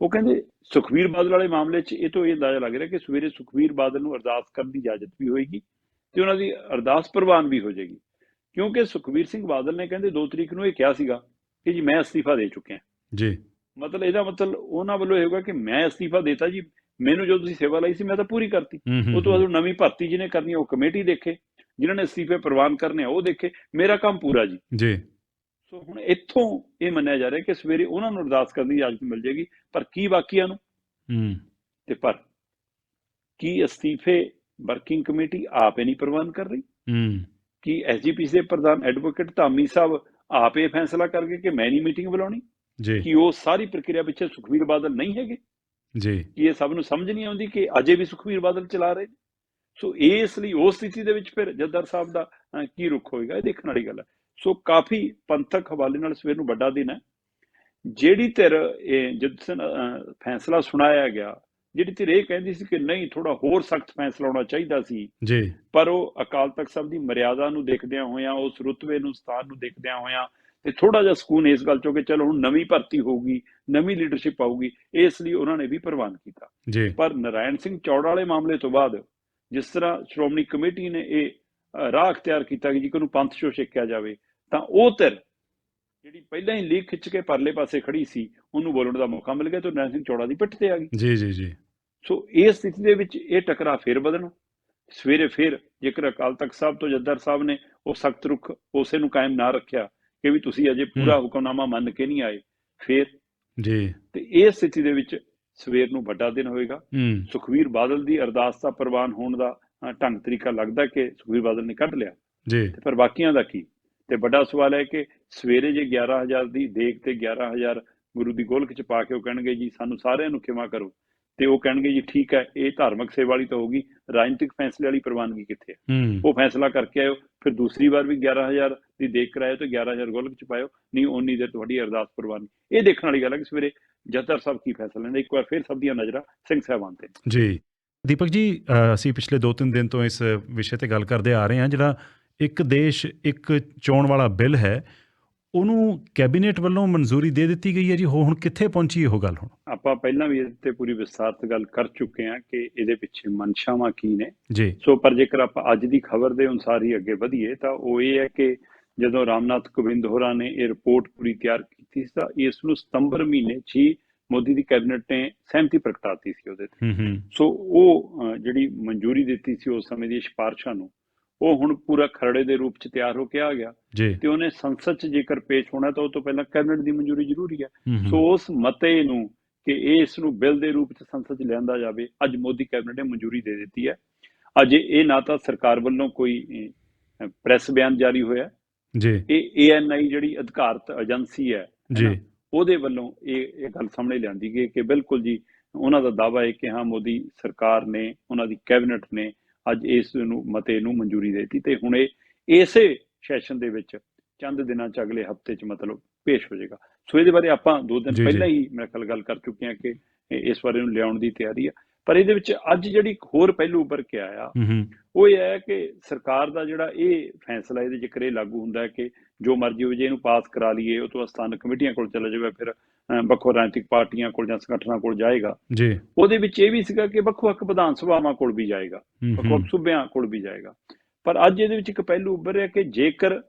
ਉਹ ਕਹਿੰਦੇ ਸੁਖਵੀਰ ਬਾਦਲ ਵਾਲੇ ਮਾਮਲੇ 'ਚ ਇਹ ਤੋਂ ਇਹ ਅੰਦਾਜ਼ਾ ਲੱਗ ਰਿਹਾ ਕਿ ਸਵੇਰੇ ਸੁਖਵੀਰ ਬਾਦਲ ਨੂੰ ਅਰਦਾਸ ਕਰਨ ਦੀ ਇਜਾਜ਼ਤ ਵੀ ਹੋਏਗੀ ਤੇ ਉਹਨਾਂ ਦੀ ਅਰਦਾਸ ਪ੍ਰਵਾਨ ਵੀ ਹੋ ਜਾਏਗੀ। ਕਿਉਂਕਿ ਸੁਖਵੀਰ ਸਿੰਘ ਬਾਦਲ ਨੇ ਕਹਿੰਦੇ 2 ਤਰੀਕ ਨੂੰ ਇਹ ਕਿਹਾ ਸੀਗਾ ਕਿ ਜੀ ਮੈਂ ਅਸਤੀਫਾ ਦੇ ਚੁੱਕਿਆ। ਜੀ। ਮਤਲਬ ਇਹਦਾ ਮਤਲਬ ਉਹਨਾਂ ਵੱਲੋਂ ਇਹ ਹੋਗਾ ਕਿ ਮੈਂ ਅਸਤੀਫਾ ਦੇਤਾ ਜੀ ਮੈਨੂੰ ਜੋ ਤੁਸੀਂ ਸੇਵਾ ਲਈ ਸੀ ਮੈਂ ਤਾਂ ਪੂਰੀ ਕਰਤੀ। ਉਹ ਤੋਂ ਬਾਅਦ ਨਵੀਂ ਭਰਤੀ ਜਿਹਨੇ ਕਰਨੀ ਉਹ ਕਮੇਟੀ ਦੇਖੇ ਜਿਨ੍ਹਾਂ ਨੇ ਅਸਤੀਫੇ ਪ੍ਰਵਾਨ ਕਰਨੇ ਆ ਉਹ ਦੇਖੇ ਮੇਰਾ ਕੰਮ ਪੂਰਾ ਜੀ। ਜੀ। ਸੋ ਹੁਣ ਇੱਥੋਂ ਇਹ ਮੰਨਿਆ ਜਾ ਰਿਹਾ ਕਿ ਸਵੇਰੇ ਉਹਨਾਂ ਨੂੰ ਅਰਦਾਸ ਕਰਨ ਦੀ ਇਜਾਜ਼ਤ ਮਿਲ ਜਾਏਗੀ ਪਰ ਕੀ ਬਾਕੀਆਂ ਨੂੰ? ਹੂੰ। ਤੇ ਪਰ ਕੀ ਅਸਤੀਫੇ ਵਰਕਿੰਗ ਕਮੇਟੀ ਆਪੇ ਨਹੀਂ ਪ੍ਰਵਾਨ ਕਰ ਰਹੀ? ਹੂੰ। ਕੀ ਐਸਜੀਪੀਸੀ ਦੇ ਪ੍ਰਧਾਨ ਐਡਵੋਕੇਟ ਧਾਮੀ ਸਾਹਿਬ ਆਪੇ ਫੈਸਲਾ ਕਰਕੇ ਕਿ ਮੈਂ ਨਹੀਂ ਮੀਟਿੰਗ ਬੁਲਾਉਣੀ? ਜੀ। ਕਿ ਉਹ ਸਾਰੀ ਪ੍ਰਕਿਰਿਆ ਪਿੱਛੇ ਸੁਖਵੀਰ ਬਾਦਲ ਨਹੀਂ ਹੈਗੇ? ਜੀ। ਕਿ ਇਹ ਸਭ ਨੂੰ ਸਮਝ ਨਹੀਂ ਆਉਂਦੀ ਕਿ ਅਜੇ ਵੀ ਸੁਖਵੀਰ ਬਾਦਲ ਚਲਾ ਰਹੇ ਨੇ? ਸੋ ਇਸ ਲਈ ਉਸ ਸਥਿਤੀ ਦੇ ਵਿੱਚ ਫਿਰ ਜੱਦਰ ਸਾਹਿਬ ਦਾ ਕੀ ਰੁਖ ਹੋਏਗਾ? ਇਹ ਦੇਖਣ ਵਾਲੀ ਗੱਲ ਹੈ। ਸੋ ਕਾਫੀ ਪੰਥਕ ਹਵਾਲੇ ਨਾਲ ਸਵੇਰ ਨੂੰ ਵੱਡਾ ਦਿਨ ਹੈ। ਜਿਹੜੀ ਧਿਰ ਇਹ ਜਿਸ ਅਹ, ਫੈਸਲਾ ਸੁਣਾਇਆ ਗਿਆ ਜਿਹੜੀ ਧਿਰ ਇਹ ਕਹਿੰਦੀ ਸੀ ਕਿ ਨਹੀਂ ਥੋੜਾ ਹੋਰ ਸਖਤ ਫੈਸਲਾ ਹੋਣਾ ਚਾਹੀਦਾ ਸੀ। ਜੀ। ਪਰ ਉਹ ਅਕਾਲ ਤਖਤ ਸਾਹਿਬ ਦੀ ਮਰਿਆਦਾ ਨੂੰ ਦੇਖਦਿਆਂ ਹੋਇਆਂ ਉਸ ਰੁਤਬੇ ਨੂੰ ਸਥਾਨ ਨੂੰ ਦੇਖਦਿਆਂ ਹੋਇਆਂ ਤੇ ਥੋੜਾ ਜਿਹਾ ਸਕੂਨ ਇਸ ਗੱਲ ਚੋਂ ਕਿ ਚਲੋ ਹੁਣ ਨਵੀਂ ਭਰਤੀ ਹੋਊਗੀ ਨਵੀਂ ਲੀਡਰਸ਼ਿਪ ਆਊਗੀ ਇਸ ਲਈ ਉਹਨਾਂ ਨੇ ਵੀ ਪ੍ਰਵਾਨ ਕੀਤਾ। ਜੀ। ਪਰ ਨਰਾਇਣ ਸਿੰਘ ਚੌੜਾ ਵਾਲੇ ਮਾਮਲੇ ਤੋਂ ਬਾਅਦ ਜਿਸ ਤਰ੍ਹਾਂ ਸ਼੍ਰੋਮਣੀ ਕਮੇਟੀ ਨੇ ਇਹ ਅ, ਰਾਹ ਅਖਤਿਆਰ ਕੀਤਾ ਕਿ ਜੀ ਨੂੰ ਪੰਥ ਚੋਂ ਛੇਕਿਆ ਜਾਵੇ ਤਾਂ ਉਹ ਧਿਰ ਜਿਹੜੀ ਪਹਿਲਾਂ ਹੀ ਲੀਕ ਖਿੱਚ ਕੇ ਪਰਲੇ ਪਾਸੇ ਖੜੀ ਸੀ ਉਹਨੂੰ ਬੋਲਣ ਦਾ ਮੌਕਾ ਮਿਲ ਗਿਆ ਤੇ ਨਰਾਇਣ ਸਿੰਘ ਚੌੜਾ ਦੀ ਪਿੱਠ ਤੇ ਆ ਗਈ। ਜੀ ਜੀ ਜੀ। ਸੋ ਇਸ ਸਥਿਤੀ ਦੇ ਵਿੱਚ ਇਹ ਟਕਰਾ ਫੇਰ ਵਧਣਾ। ਸਵੇਰੇ ਫੇਰ ਜੇਕਰ ਅਕਾਲ ਤਖਤ ਸਾਹਿਬ ਤੋਂ ਜੱਦਰ ਸਾਹਿਬ ਨੇ ਉਹ ਸਖਤ ਰੁਖ ਉਸੇ ਨੂੰ ਕਾਇਮ ਨਾ ਰੱਖਿਆ ਕਿ ਵੀ ਤੁਸੀਂ ਅਜੇ ਪੂਰਾ ਹੁਕਮਨਾਮਾ ਮੰਨ ਕੇ ਨਹੀਂ ਆਏ ਫੇਰ ਜੀ। ਤੇ ਇਸ ਸਥਿਤੀ ਦੇ ਵਿੱਚ ਸਵੇਰ ਨੂੰ ਵੱਡਾ ਦਿਨ ਹੋਏਗਾ। ਸੁਖਵੀਰ ਬਾਦਲ ਦੀ ਅਰਦਾਸ ਦਾ ਪ੍ਰਵਾਨ ਹੋਣ ਦਾ ਢੰਗ ਤਰੀਕਾ ਲੱਗਦਾ ਕਿ ਸੁਖਵੀਰ ਬਾਦਲ ਨੇ ਕੱਢ ਲਿਆ। ਜੀ। ਤੇ ਪਰ ਬਾਕੀਆਂ ਦਾ ਕੀ? ਤੇ ਵੱਡਾ ਸਵਾਲ ਹੈ ਕਿ ਸਵੇਰੇ ਜੇ 11000 ਦੀ ਦੇਖ ਤੇ 11000 ਗੁਰੂ ਦੀ ਗੋਲਕ ਚ ਪਾ ਕੇ ਉਹ ਕਹਿਣਗੇ ਜੀ ਸਾਨੂੰ ਸਾਰਿਆਂ ਨੂੰ ਖਿਮਾ ਕਰੋ ਤੇ ਉਹ ਕਹਿਣਗੇ ਜੀ ਠੀਕ ਹੈ ਇਹ ਧਾਰਮਿਕ ਸੇਵਾ ਵਾਲੀ ਤਾਂ ਹੋਗੀ ਰਾਜਨੀਤਿਕ ਫੈਸਲੇ ਵਾਲੀ ਪ੍ਰਵਾਨਗੀ ਕਿੱਥੇ ਹੈ? ਉਹ ਫੈਸਲਾ ਕਰਕੇ ਆਇਓ ਫਿਰ ਦੂਸਰੀ ਵਾਰ ਵੀ 11000 ਦੀ ਦੇਖ ਕਰਾਇਓ ਤੇ 11000 ਗੋਲਕ ਚ ਪਾਇਓ ਨਹੀਂ ਓਨੀ ਦੇਰ ਤੁਹਾਡੀ ਅਰਦਾਸ ਪ੍ਰਵਾਨ ਇਹ ਦੇਖਣ ਵਾਲੀ ਗੱਲ ਹੈ ਕਿ ਸਵੇਰੇ ਜੱਦਰ ਸਾਹਿਬ ਕੀ ਫੈਸਲਾ ਲੈਂਦੇ ਇੱਕ ਵਾਰ ਫਿਰ ਸਭ ਦੀਆਂ ਨਜ਼ਰਾਂ ਸਿੰਘ ਸਾਹਿਬਾਨ ਤੇ। ਜੀ। ਦੀਪਕ ਜੀ ਅਸੀਂ ਪਿਛਲੇ 2-3 ਦਿਨ ਤੋਂ ਇਸ ਵਿਸ਼ੇ ਤੇ ਗੱਲ ਕਰਦੇ ਆ ਰਹੇ ਹਾਂ ਜਿਹੜਾ ਇੱਕ ਦੇਸ਼ ਇੱਕ ਚੋਣ ਵਾਲਾ ਬਿੱਲ ਹੈ ਉਹਨੂੰ ਕੈਬਨਿਟ ਵੱਲੋਂ ਮਨਜ਼ੂਰੀ ਦੇ ਦਿੱਤੀ ਗਈ ਹੈ ਜੀ। ਹੁਣ ਕਿੱਥੇ ਪਹੁੰਚੀ ਉਹ ਗੱਲ ਹੁਣ? ਆਪਾਂ ਪਹਿਲਾਂ ਵੀ ਇਹਦੇ ਤੇ ਪੂਰੀ ਵਿਸਥਾਰਤ ਗੱਲ ਕਰ ਚੁੱਕੇ ਹਾਂ ਕਿ ਇਹਦੇ ਪਿੱਛੇ ਮਨਸ਼ਾਵਾਂ ਕੀ ਨੇ। ਜੀ। ਸੋ ਪਰ ਜੇਕਰ ਆਪਾਂ ਅੱਜ ਦੀ ਖਬਰ ਦੇ ਅਨੁਸਾਰ ਹੀ ਅੱਗੇ ਵਧੀਏ ਤਾਂ ਉਹ ਇਹ ਹੈ ਕਿ ਜਦੋਂ ਰਾਮਨਾਥ ਕੋਵਿੰਦ ਹੋਰਾਂ ਨੇ ਇਹ ਰਿਪੋਰਟ ਪੂਰੀ ਤਿਆਰ ਕੀਤੀ ਸੀ ਤਾਂ ਇਸ ਨੂੰ ਸਤੰਬਰ ਮਹੀਨੇ 'ਚ ਹੀ ਮੋਦੀ ਦੀ ਕੈਬਨਿਟ ਨੇ ਸਹਿਮਤੀ ਪ੍ਰਗਟਾਤੀ ਸੀ ਉਹਦੇ ਤੇ। ਸੋ ਉਹ ਜਿਹੜੀ ਮਨਜ਼ੂਰੀ ਦਿੱਤੀ ਸੀ ਉਸ ਸਮੇਂ ਦੀ ਸਿਫਾਰਸ਼ਾਂ ਨੂੰ ਉਹ ਹੁਣ ਪੂਰਾ ਖਰੜੇ ਦੇ ਰੂਪ 'ਚ ਤਿਆਰ ਹੋ ਕੇ ਆ ਗਿਆ। ਤੇ ਉਹਨੇ ਸੰਸਦ 'ਚ ਜੇਕਰ ਪੇਸ਼ ਹੋਣਾ ਤਾਂ ਉਹ ਤੋਂ ਪਹਿਲਾਂ ਕੈਬਨਿਟ ਦੀ ਮਨਜ਼ੂਰੀ ਜ਼ਰੂਰੀ ਹੈ। ਸੋ ਉਸ ਮਤੇ ਨੂੰ ਕਿ ਇਸ ਨੂੰ ਬਿੱਲ ਦੇ ਰੂਪ 'ਚ ਸੰਸਦ 'ਚ ਲਿਆਂਦਾ ਜਾਵੇ ਅੱਜ ਮੋਦੀ ਕੈਬਨਿਟ ਨੇ ਮਨਜ਼ੂਰੀ ਦੇ ਦਿੱਤੀ ਹੈ। ਅੱਜ ਇਹ ਨਾ ਤਾਂ ਸਰਕਾਰ ਵੱਲੋਂ ਕੋਈ ਪ੍ਰੈਸ ਬਿਆਨ ਜਾਰੀ ਹੋਇਆ ਜੀ। ਇਹ ਏਐਨਆਈ ਜਿਹੜੀ ਅਧਿਕਾਰਤ ਏਜੰਸੀ ਹੈ ਜੀ। ਉਹਦੇ ਵੱਲੋਂ ਇਹ ਇਹ ਗੱਲ ਸਾਹਮਣੇ ਲਿਆਂਦੀ ਗਈ ਕਿ ਬਿਲਕੁਲ ਜੀ ਉਹਨਾਂ ਦਾ ਦਾਅਵਾ ਹੈ ਕਿ ਹਾਂ ਮੋਦੀ ਸਰਕਾਰ ਨੇ ਉਹਨਾਂ ਦੀ ਕੈਬਨਿਟ ਨੇ ਅੱਜ ਇਸ ਨੂੰ ਮਤੇ ਨੂੰ ਮਨਜ਼ੂਰੀ ਦੇ ਦਿੱਤੀ ਤੇ ਹੁਣ ਇਹ ਇਸੇ ਸੈਸ਼ਨ ਦੇ ਵਿੱਚ ਚੰਦ ਦਿਨਾਂ ਚ ਅਗਲੇ ਹਫ਼ਤੇ ਚ ਮਤਲਬ ਪੇਸ਼ ਹੋ ਜਾਏਗਾ। ਸੋ ਇਹਦੇ ਬਾਰੇ ਆਪਾਂ ਦੋ ਦਿਨ। ਪਹਿਲਾਂ ਹੀ ਮੇਰੇ ਖਿਆਲ ਗੱਲ ਕਰ ਚੁੱਕੇ ਹਾਂ ਕਿ ਇਸ ਬਾਰੇ ਨੂੰ ਲਿਆਉਣ ਦੀ ਤਿਆਰੀ ਆ। ਪਰ ਇਹਦੇ ਵਿੱਚ ਅੱਜ ਜਿਹੜੀ ਹੋਰ ਪਹਿਲੂ ਉੱਭਰ ਕੇ ਆਇਆ ਉਹ ਇਹ ਹੈ ਕਿ ਸਰਕਾਰ ਦਾ ਜਿਹੜਾ ਇਹ ਫੈਸਲਾ ਇਹਦੇ ਜ਼ਿਕਰ ਇਹ ਲਾਗੂ ਹੁੰਦਾ ਹੈ ਕਿ ਜੋ ਮਰਜ਼ੀ ਹੋ ਜੇ ਇਹਨੂੰ ਪਾਸ ਕਰਾ ਲਈਏ ਉਹ ਤੋਂ ਸਥਾਨਕ ਕਮੇਟੀਆਂ ਕੋਲ ਚਲਾ ਜਾਵੇ ਫਿਰ ਵੱਖੋ ਰਾਜਨੀਤਿਕ ਪਾਰਟੀਆਂ ਕੋਲ ਜਾਂ ਸੰਗਠਨਾਂ ਕੋਲ ਜਾਏਗਾ। ਜੀ। ਉਹਦੇ ਵਿੱਚ ਇਹ ਵੀ ਸੀਗਾ ਕਿ ਵੱਖੋ ਵੱਖ ਵਿਧਾਨ ਸਭਾਵਾਂ ਕੋਲ ਵੀ ਜਾਏਗਾ ਵੱਖੋ ਵੱਖ ਸੂਬਿਆਂ ਕੋਲ ਵੀ ਜਾਏਗਾ। ਪਰ ਅੱਜ ਇਹਦੇ ਵਿੱਚ ਇੱਕ ਪਹਿਲੂ ਉੱਭਰਿਆ ਕਿ ਜੇਕਰ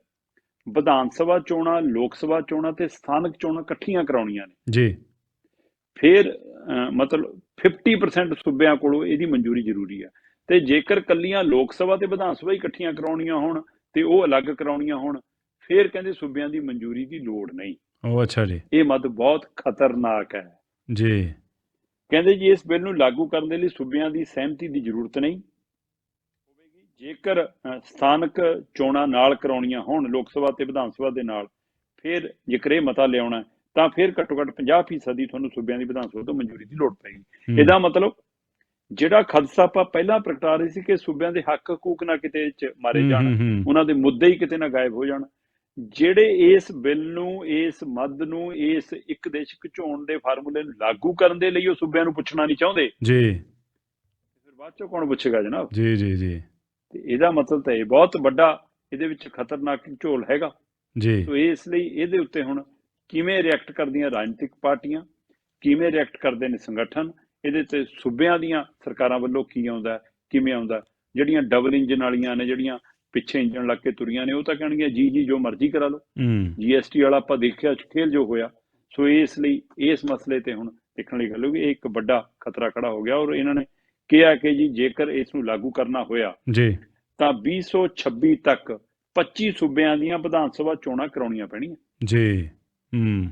ਵਿਧਾਨ ਸਭਾ ਚੋਣਾਂ ਲੋਕ ਸਭਾ ਚੋਣਾਂ ਤੇ ਸਥਾਨਕ ਚੋਣਾਂ ਇਕੱਠੀਆਂ ਕਰਾਉਣੀਆਂ ਨੇ ਜੀ। ਫਿਰ ਮਤਲਬ 50% ਸੂਬਿਆਂ ਕੋਲੋਂ ਇਹਦੀ ਮਨਜ਼ੂਰੀ ਜ਼ਰੂਰੀ ਹੈ। ਤੇ ਜੇਕਰ ਕੱਲੀਆਂ ਲੋਕ ਸਭਾ ਤੇ ਵਿਧਾਨ ਸਭਾ ਹੀ ਇਕੱਠੀਆਂ ਕਰਾਉਣੀਆਂ ਹੋਣ ਤੇ ਉਹ ਅਲੱਗ ਕਰਾਉਣੀਆਂ ਹੋਣ ਫਿਰ ਕਹਿੰਦੇ ਸੂਬਿਆਂ ਦੀ ਮਨਜ਼ੂਰੀ ਦੀ ਲੋੜ ਨਹੀਂ। ਉਹ ਅੱਛਾ ਜੀ। ਇਹ ਮਤ ਬਹੁਤ ਖਤਰਨਾਕ ਹੈ। ਜੀ। ਕਹਿੰਦੇ ਜੀ ਇਸ ਬਿੱਲ ਨੂੰ ਲਾਗੂ ਕਰਨ ਦੇ ਲਈ ਸੂਬਿਆਂ ਦੀ ਸਹਿਮਤੀ ਦੀ ਜ਼ਰੂਰਤ ਨਹੀਂ। ਹੋਵੇਗੀ। ਜੇਕਰ ਸਥਾਨਕ ਚੋਣਾਂ ਨਾਲ ਕਰਾਉਣੀਆਂ ਹੋਣ ਲੋਕ ਸਭਾ ਤੇ ਵਿਧਾਨ ਸਭਾ ਦੇ ਨਾਲ ਫਿਰ ਜੇਕਰ ਇਹ ਮਤਾ ਲਿਆਉਣਾ ਤਾਂ ਫਿਰ ਘੱਟੋ ਘੱਟ 50% ਦੀ ਤੁਹਾਨੂੰ ਸੂਬਿਆਂ ਦੀ ਵਿਧਾਨ ਸਭਾ ਤੋਂ ਮਨਜ਼ੂਰੀ ਦੀ ਲੋੜ ਪਏਗੀ। ਹੂੰ, ਇਹਦਾ ਮਤਲਬ ਜਿਹੜਾ ਖਦਸ਼ਾ ਆਪਾਂ ਪਹਿਲਾਂ ਪ੍ਰਗਟਾ ਰਹੇ ਸੀ ਕਿ ਸੂਬਿਆਂ ਦੇ ਹੱਕ ਹਕੂਕ ਨਾ ਕਿਤੇ 'ਚ ਮਾਰੇ ਜਾਣ ਉਹਨਾਂ ਦੇ ਮੁੱਦੇ ਹੀ ਕਿਤੇ ਨਾ ਗਾਇਬ ਹੋ ਜਾਣ। ਜਿਹੜੇ ਇਸ ਬਿੱਲ ਨੂੰ ਇਸ ਮੱਦ ਨੂੰ ਇਸ ਇੱਕ ਦੇਸ਼ ਇੱਕ ਝੋਣ ਦੇ ਫਾਰਮੂਲੇ ਨੂੰ ਲਾਗੂ ਕਰਨ ਦੇ ਲਈ ਉਹ ਸੂਬਿਆਂ ਨੂੰ ਪੁੱਛਣਾ ਨਹੀਂ ਚਾਹੁੰਦੇ? ਜੀ। ਫਿਰ ਬਾਅਦ ਚੋਂ ਕੌਣ ਪੁੱਛੇਗਾ ਜਨਾਬ? ਜੀ ਜੀ ਜੀ। ਤੇ ਇਹਦਾ ਮਤਲਬ ਤਾਂ ਇਹ ਬਹੁਤ ਵੱਡਾ ਇਹਦੇ ਵਿੱਚ ਖਤਰਨਾਕ ਝੋਲ ਹੈਗਾ। ਜੀ। ਸੋ ਇਸ ਲਈ ਇਹਦੇ ਉੱਤੇ ਹੁਣ ਕਿਵੇਂ ਰਿਐਕਟ ਕਰਦੀਆਂ ਰਾਜਨੀਤਿਕ ਪਾਰਟੀਆਂ? ਕਿਵੇਂ ਰਿਐਕਟ ਕਰਦੇ ਨੇ ਸੰਗਠਨ? ਇਹਦੇ ਤੇ ਸੂਬਿਆਂ ਦੀਆਂ ਸਰਕਾਰਾਂ ਵੱਲੋਂ ਕੀ ਆਉਂਦਾ ਕਿਵੇਂ ਆਉਂਦਾ। ਜਿਹੜੀਆਂ ਡਬਲ ਇੰਜਨ ਵਾਲੀਆਂ ਨੇ ਜਿਹੜੀਆਂ ਪਿੱਛੇ ਇੰਜਨ ਲੱਗ ਕੇ ਤੁਰੀਆਂ ਨੇ ਉਹ ਤਾਂ ਕਹਿਣਗੀਆਂ ਜੀ ਜੀ ਜੋ ਮਰਜ਼ੀ ਕਰਾ ਲਓ। ਜੀਐਸਟੀ ਵਾਲਾ ਆਪਾਂ ਦੇਖਿਆ ਖੇਲ ਜੋ ਹੋਇਆ ਸੋ ਇਸ ਲਈ ਇਸ ਮਸਲੇ ਤੇ ਹੁਣ ਦੇਖਣ ਲਈ ਗੱਲ ਹੋਊਗੀ। ਇਹ ਇੱਕ ਵੱਡਾ ਖਤਰਾ ਖੜਾ ਹੋ ਗਿਆ ਔਰ ਇਹਨਾਂ ਨੇ ਕਿਹਾ ਕਿ ਜੀ ਜੇਕਰ ਇਸ ਨੂੰ ਲਾਗੂ ਕਰਨਾ ਹੋਇਆ ਜੀ। ਤਾਂ 2026 ਤੱਕ 25 ਸੂਬਿਆਂ ਦੀਆਂ ਵਿਧਾਨ ਸਭਾ ਚੋਣਾਂ ਕਰਾਉਣੀਆਂ ਪੈਣੀਆਂ। ਜੀ। ਹੂੰ।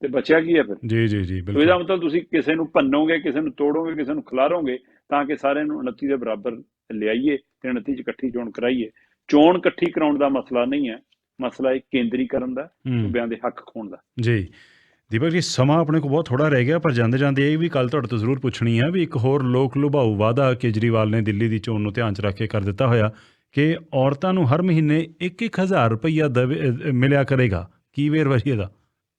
ਤੇ ਬਚਿਆ ਕੀ ਹੈ ਫਿਰ? ਜੀ ਜੀ ਜੀ ਸੋ ਇਹਦਾ ਬਿਲਕੁਲ ਮਤਲਬ ਤੁਸੀਂ ਕਿਸੇ ਨੂੰ ਭੰਨੋਗੇ ਕਿਸੇ ਨੂੰ ਤੋੜੋਗੇ ਕਿਸੇ ਨੂੰ ਖਿਲਾਰੋਗੇ ਤਾਂ ਕਿ ਸਾਰਿਆਂ ਨੂੰ 29 ਦੇ ਬਰਾਬਰ ਲਿਆਈਏ ਤੇ 29 ਚ ਇਕੱਠੀ ਚੋਣ ਕਰਾਈਏ। ਚੋਣ ਇਕੱਠੀ ਕਰਾਉਣ ਦਾ ਮਸਲਾ ਨਹੀਂ ਹੈ। ਮਸਲਾ ਇਹ ਕੇਂਦਰੀਕਰਨ ਦਾ ਸੂਬਿਆਂ ਦੇ ਹੱਕ ਖੋਣ ਦਾ। ਜੀ। ਦੀਪਕ ਜੀ ਸਮਾਂ ਆਪਣੇ ਕੋਲ ਬਹੁਤ ਥੋੜਾ ਰਹਿ ਗਿਆ ਪਰ ਜਾਂਦੇ ਜਾਂਦੇ ਇਹ ਵੀ ਕੱਲ ਤੁਹਾਡੇ ਤੋਂ ਜ਼ਰੂਰ ਪੁੱਛਣੀ ਹੈ ਵੀ ਇੱਕ ਹੋਰ ਲੋਕ ਲੁਭਾਊ ਵਾਅਦਾ ਕੇਜਰੀਵਾਲ ਨੇ ਦਿੱਲੀ ਦੀ ਚੋਣ ਨੂੰ ਧਿਆਨ 'ਚ ਰੱਖ ਕੇ ਕਰ ਦਿੱਤਾ ਹੋਇਆ ਕਿ ਔਰਤਾਂ ਨੂੰ ਹਰ ਮਹੀਨੇ 1-1000 ਰੁਪਈਆ ਮਿਲਿਆ ਕਰੇਗਾ। ਕੀ ਵੇਰਵਾ ਜੀ ਇਹਦਾ?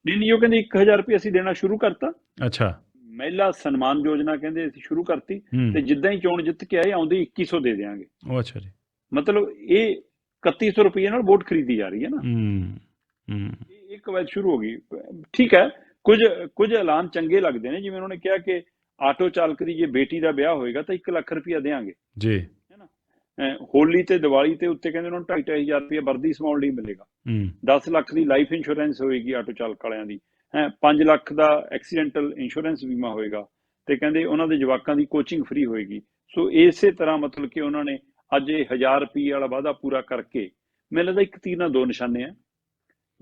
ਨਹੀਂ ਨਹੀਂ ਉਹ ਕਹਿੰਦੇ 1000 ਰੁਪਏ ਅਸੀਂ ਦੇਣਾ ਸ਼ੁਰੂ ਕਰਤਾ। ਅੱਛਾ। ਮਹਿਲਾ ਸਨਮਾਨ ਯੋਜਨਾ ਕਹਿੰਦੇ ਅਸੀਂ ਸ਼ੁਰੂ ਕਰਤੀ ਤੇ ਜਿੱਦਾਂ ਹੀ ਚੋਣ ਜਿੱਤ ਕੇ ਆਏ ਆਉਂਦੇ 2100 ਦੇ ਦੇਵਾਂਗੇ ਉਹ ਅੱਛਾ ਜੀ। ਮਤਲਬ ਇਹ 3100 ਰੁਪਏ ਨਾਲ ਵੋਟ ਖਰੀਦੀ ਜਾ ਰਹੀ ਹੈ ਨਾ। ਹੂੰ ਹੂੰ। ਇਹ ਇੱਕ ਵਾਰ ਸ਼ੁਰੂ ਹੋ ਗਈ। ਠੀਕ ਹੈ ਕੁਝ ਕੁਝ ਐਲਾਨ ਚੰਗੇ ਲੱਗਦੇ ਨੇ ਜਿਵੇਂ ਉਹਨਾਂ ਨੇ ਕਿਹਾ ਕਿ ਆਟੋ ਚਾਲਕ ਦੀ ਜੇ ਬੇਟੀ ਦਾ ਵਿਆਹ ਹੋਏਗਾ ਤਾਂ 1 ਲੱਖ ਰੁਪਇਆ ਦੇਵਾਂਗੇ ਜੀ। ਅਹ ਹੋਲੀ ਤੇ ਦੀਵਾਲੀ ਤੇ ਉੱਤੇ ਕਹਿੰਦੇ ਉਹਨਾਂ ਨੂੰ 2.5 ਰੁਪਏ ਵਰਦੀ ਸਮਾਉਣ ਲਈ ਮਿਲੇਗਾ। ਹੂੰ। 10 ਲੱਖ ਦੀ ਲਾਈਫ ਇੰਸ਼ੋਰੈਂਸ ਹੋਏਗੀ ਆਟੋ ਚਾਲਕ ਵਾਲਿਆਂ ਦੀ। ਹੈ 5 ਲੱਖ ਦਾ ਐਕਸੀਡੈਂਟਲ ਇੰਸ਼ੋਰੈਂਸ ਬੀਮਾ ਹੋਏਗਾ ਤੇ ਕਹਿੰਦੇ ਉਹਨਾਂ ਦੇ ਜਵਾਕਾਂ ਦੀ ਕੋਚਿੰਗ ਫ੍ਰੀ ਹੋਏਗੀ। ਸੋ ਇਸੇ ਤਰ੍ਹਾਂ ਮਤਲਬ ਕਿ ਉਹਨਾਂ ਨੇ ਅੱਜ ਇਹ 1000 ਰੁਪਏ ਵਾਲਾ ਵਾਅਦਾ ਪੂਰਾ ਕਰਕੇ ਮੈਨੂੰ ਲੱਗਦਾ ਇੱਕ ਤੀਰ ਨਾਲ ਦੋ ਨਿਸ਼ਾਨੇ ਆ।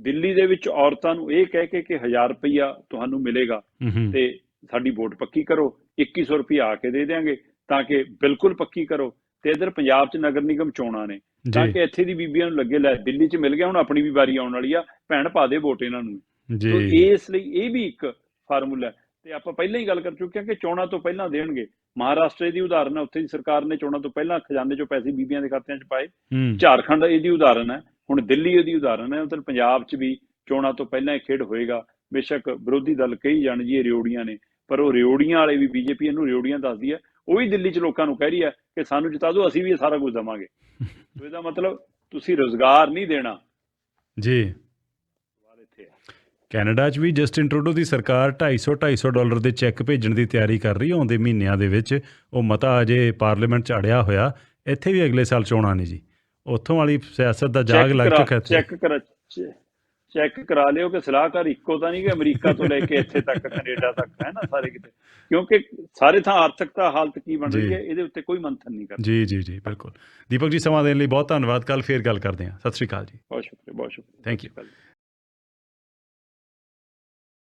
ਦਿੱਲੀ ਦੇ ਵਿੱਚ ਔਰਤਾਂ ਨੂੰ ਇਹ ਕਹਿ ਕੇ ਕਿ 1000 ਰੁਪਇਆ ਤੁਹਾਨੂੰ ਮਿਲੇਗਾ ਤੇ ਸਾਡੀ ਵੋਟ ਪੱਕੀ ਕਰੋ 2100 ਰੁਪਇਆ ਆ ਕੇ ਦੇ ਦੇਾਂਗੇ ਤਾਂ ਕਿ ਬਿਲਕੁਲ ਪੱਕੀ ਕਰੋ। ਤੇ ਇਧਰ ਪੰਜਾਬ 'ਚ ਨਗਰ ਨਿਗਮ ਚੋਣਾਂ ਨੇ ਤਾਂ ਕਿ ਇੱਥੇ ਦੀ ਬੀਬੀਆਂ ਨੂੰ ਲੱਗੇ ਲੈ ਦਿੱਲੀ 'ਚ ਮਿਲ ਗਿਆ ਹੁਣ ਆਪਣੀ ਵੀ ਵਾਰੀ ਆਉਣ ਵਾਲੀ ਆ ਭੈਣ ਪਾ ਦੇ ਵੋਟ ਇਹਨਾਂ ਨੂੰ। ਜੀ। ਇਸ ਲਈ ਇਹ ਵੀ ਇੱਕ ਫਾਰਮੂਲਾ ਤੇ ਆਪਾਂ ਪਹਿਲਾਂ ਹੀ ਗੱਲ ਕਰ ਚੁੱਕੇ ਹਾਂ ਕਿ ਚੋਣਾਂ ਤੋਂ ਪਹਿਲਾਂ ਦੇਣਗੇ। ਮਹਾਰਾਸ਼ਟਰ ਦੀ ਉਦਾਹਰਨ ਹੈ ਉੱਥੇ ਦੀ ਸਰਕਾਰ ਨੇ ਚੋਣਾਂ ਤੋਂ ਪਹਿਲਾਂ ਖਜ਼ਾਨੇ 'ਚੋਂ ਪੈਸੇ ਬੀਬੀਆਂ ਦੇ ਖਾਤਿਆਂ 'ਚ ਪਾਏ। ਝਾਰਖੰਡ ਇਹਦੀ ਉਦਾਹਰਨ ਹੈ ਹੁਣ ਦਿੱਲੀ ਇਹਦੀ ਉਦਾਹਰਨ ਹੈ ਉਧਰ ਪੰਜਾਬ 'ਚ ਵੀ ਚੋਣਾਂ ਤੋਂ ਪਹਿਲਾਂ ਇਹ ਖੇਡ ਹੋਏਗਾ। ਬੇਸ਼ੱਕ ਵਿਰੋਧੀ ਦਲ ਕਹੀ ਜਾਣ ਜੀ ਇਹ ਰਿਓੜੀਆਂ ਨੇ ਪਰ ਉਹ ਰਿਓੜੀਆਂ ਵਾਲੇ ਵੀ ਬੀਜੇਪੀ ਇਹਨੂੰ ਰਿਓੜੀਆਂ ਦੱਸਦੀ ਹੈ। ਉਹ ਵੀ ਦਿੱਲੀ 'ਚ ਲੋਕਾਂ ਨੂੰ ਕਹਿ ਰਹੀ ਹੈ ਕਿ ਸਾਨੂੰ ਜਿਤਾ ਦਿਓ ਅਸੀਂ ਵੀ ਇਹ ਸਾਰਾ ਕੁਝ ਦੇਵਾਂਗੇ। ਇਹਦਾ ਮਤਲਬ ਤੁਸੀਂ ਰੋਜ਼ਗਾਰ ਨਹੀਂ ਦੇਣਾ। ਜੀ। ਕੈਨੇਡਾ 'ਚ ਵੀ ਜਸਟਿਨ ਟਰੂਡੋ ਦੀ ਸਰਕਾਰ 250 250 ਡਾਲਰ ਦੇ ਚੈੱਕ ਭੇਜਣ ਦੀ ਤਿਆਰੀ ਕਰ ਰਹੀ ਹੈ। ਆਉਂਦੇ ਮਹੀਨਿਆਂ ਦੇ ਵਿੱਚ ਉਹ ਮਤਾ ਅਜੇ ਪਾਰਲੀਮੈਂਟ 'ਚ ਅੜਿਆ ਹੋਇਆ। ਇੱਥੇ ਵੀ ਅਗਲੇ ਸਾਲ ਚੋਣਾਂ ਨੇ ਜੀ। ਉੱਥੋਂ ਵਾਲੀ ਸਿਆਸਤ ਦਾ ਜਾਗ ਲੱਗ ਚੁੱਕਾ ਇੱਥੇ। ਚੈੱਕ ਕਰਾ ਚੈੱਕ ਕਰਾ ਲਿਓ ਕਿ ਸਲਾਹਕਾਰ ਇੱਕੋ ਤਾਂ ਨਹੀਂ ਕਿ ਅਮਰੀਕਾ ਤੋਂ ਲੈ ਕੇ ਇੱਥੇ ਤੱਕ ਕੈਨੇਡਾ ਤੱਕ ਹੈ ਨਾ ਸਾਰੇ ਕਿਤੇ। ਕਿਉਂਕਿ ਸਾਰੇ ਥਾਂ ਆਰਥਿਕਤਾ ਹਾਲਤ ਕੀ ਬਣ ਰਹੀ। ਹੈ ਇਹਦੇ ਉੱਤੇ ਕੋਈ ਮੰਥਨ ਨਹੀਂ ਕਰਦਾ। ਜੀ ਜੀ ਜੀ ਬਿਲਕੁਲ। ਦੀਪਕ ਜੀ ਸਮਾਂ ਦੇਣ ਲਈ ਬਹੁਤ ਧੰਨਵਾਦ। ਕੱਲ ਫੇਰ ਗੱਲ ਕਰਦੇ ਹਾਂ। ਸਤਿ ਸ਼੍ਰੀ ਅਕਾਲ ਜੀ। ਬਹੁਤ ਸ਼ੁਕਰੀਆ ਬਹੁਤ ਸ਼ੁਕਰੀਆ। ਅਕਾਲ ਜੀ।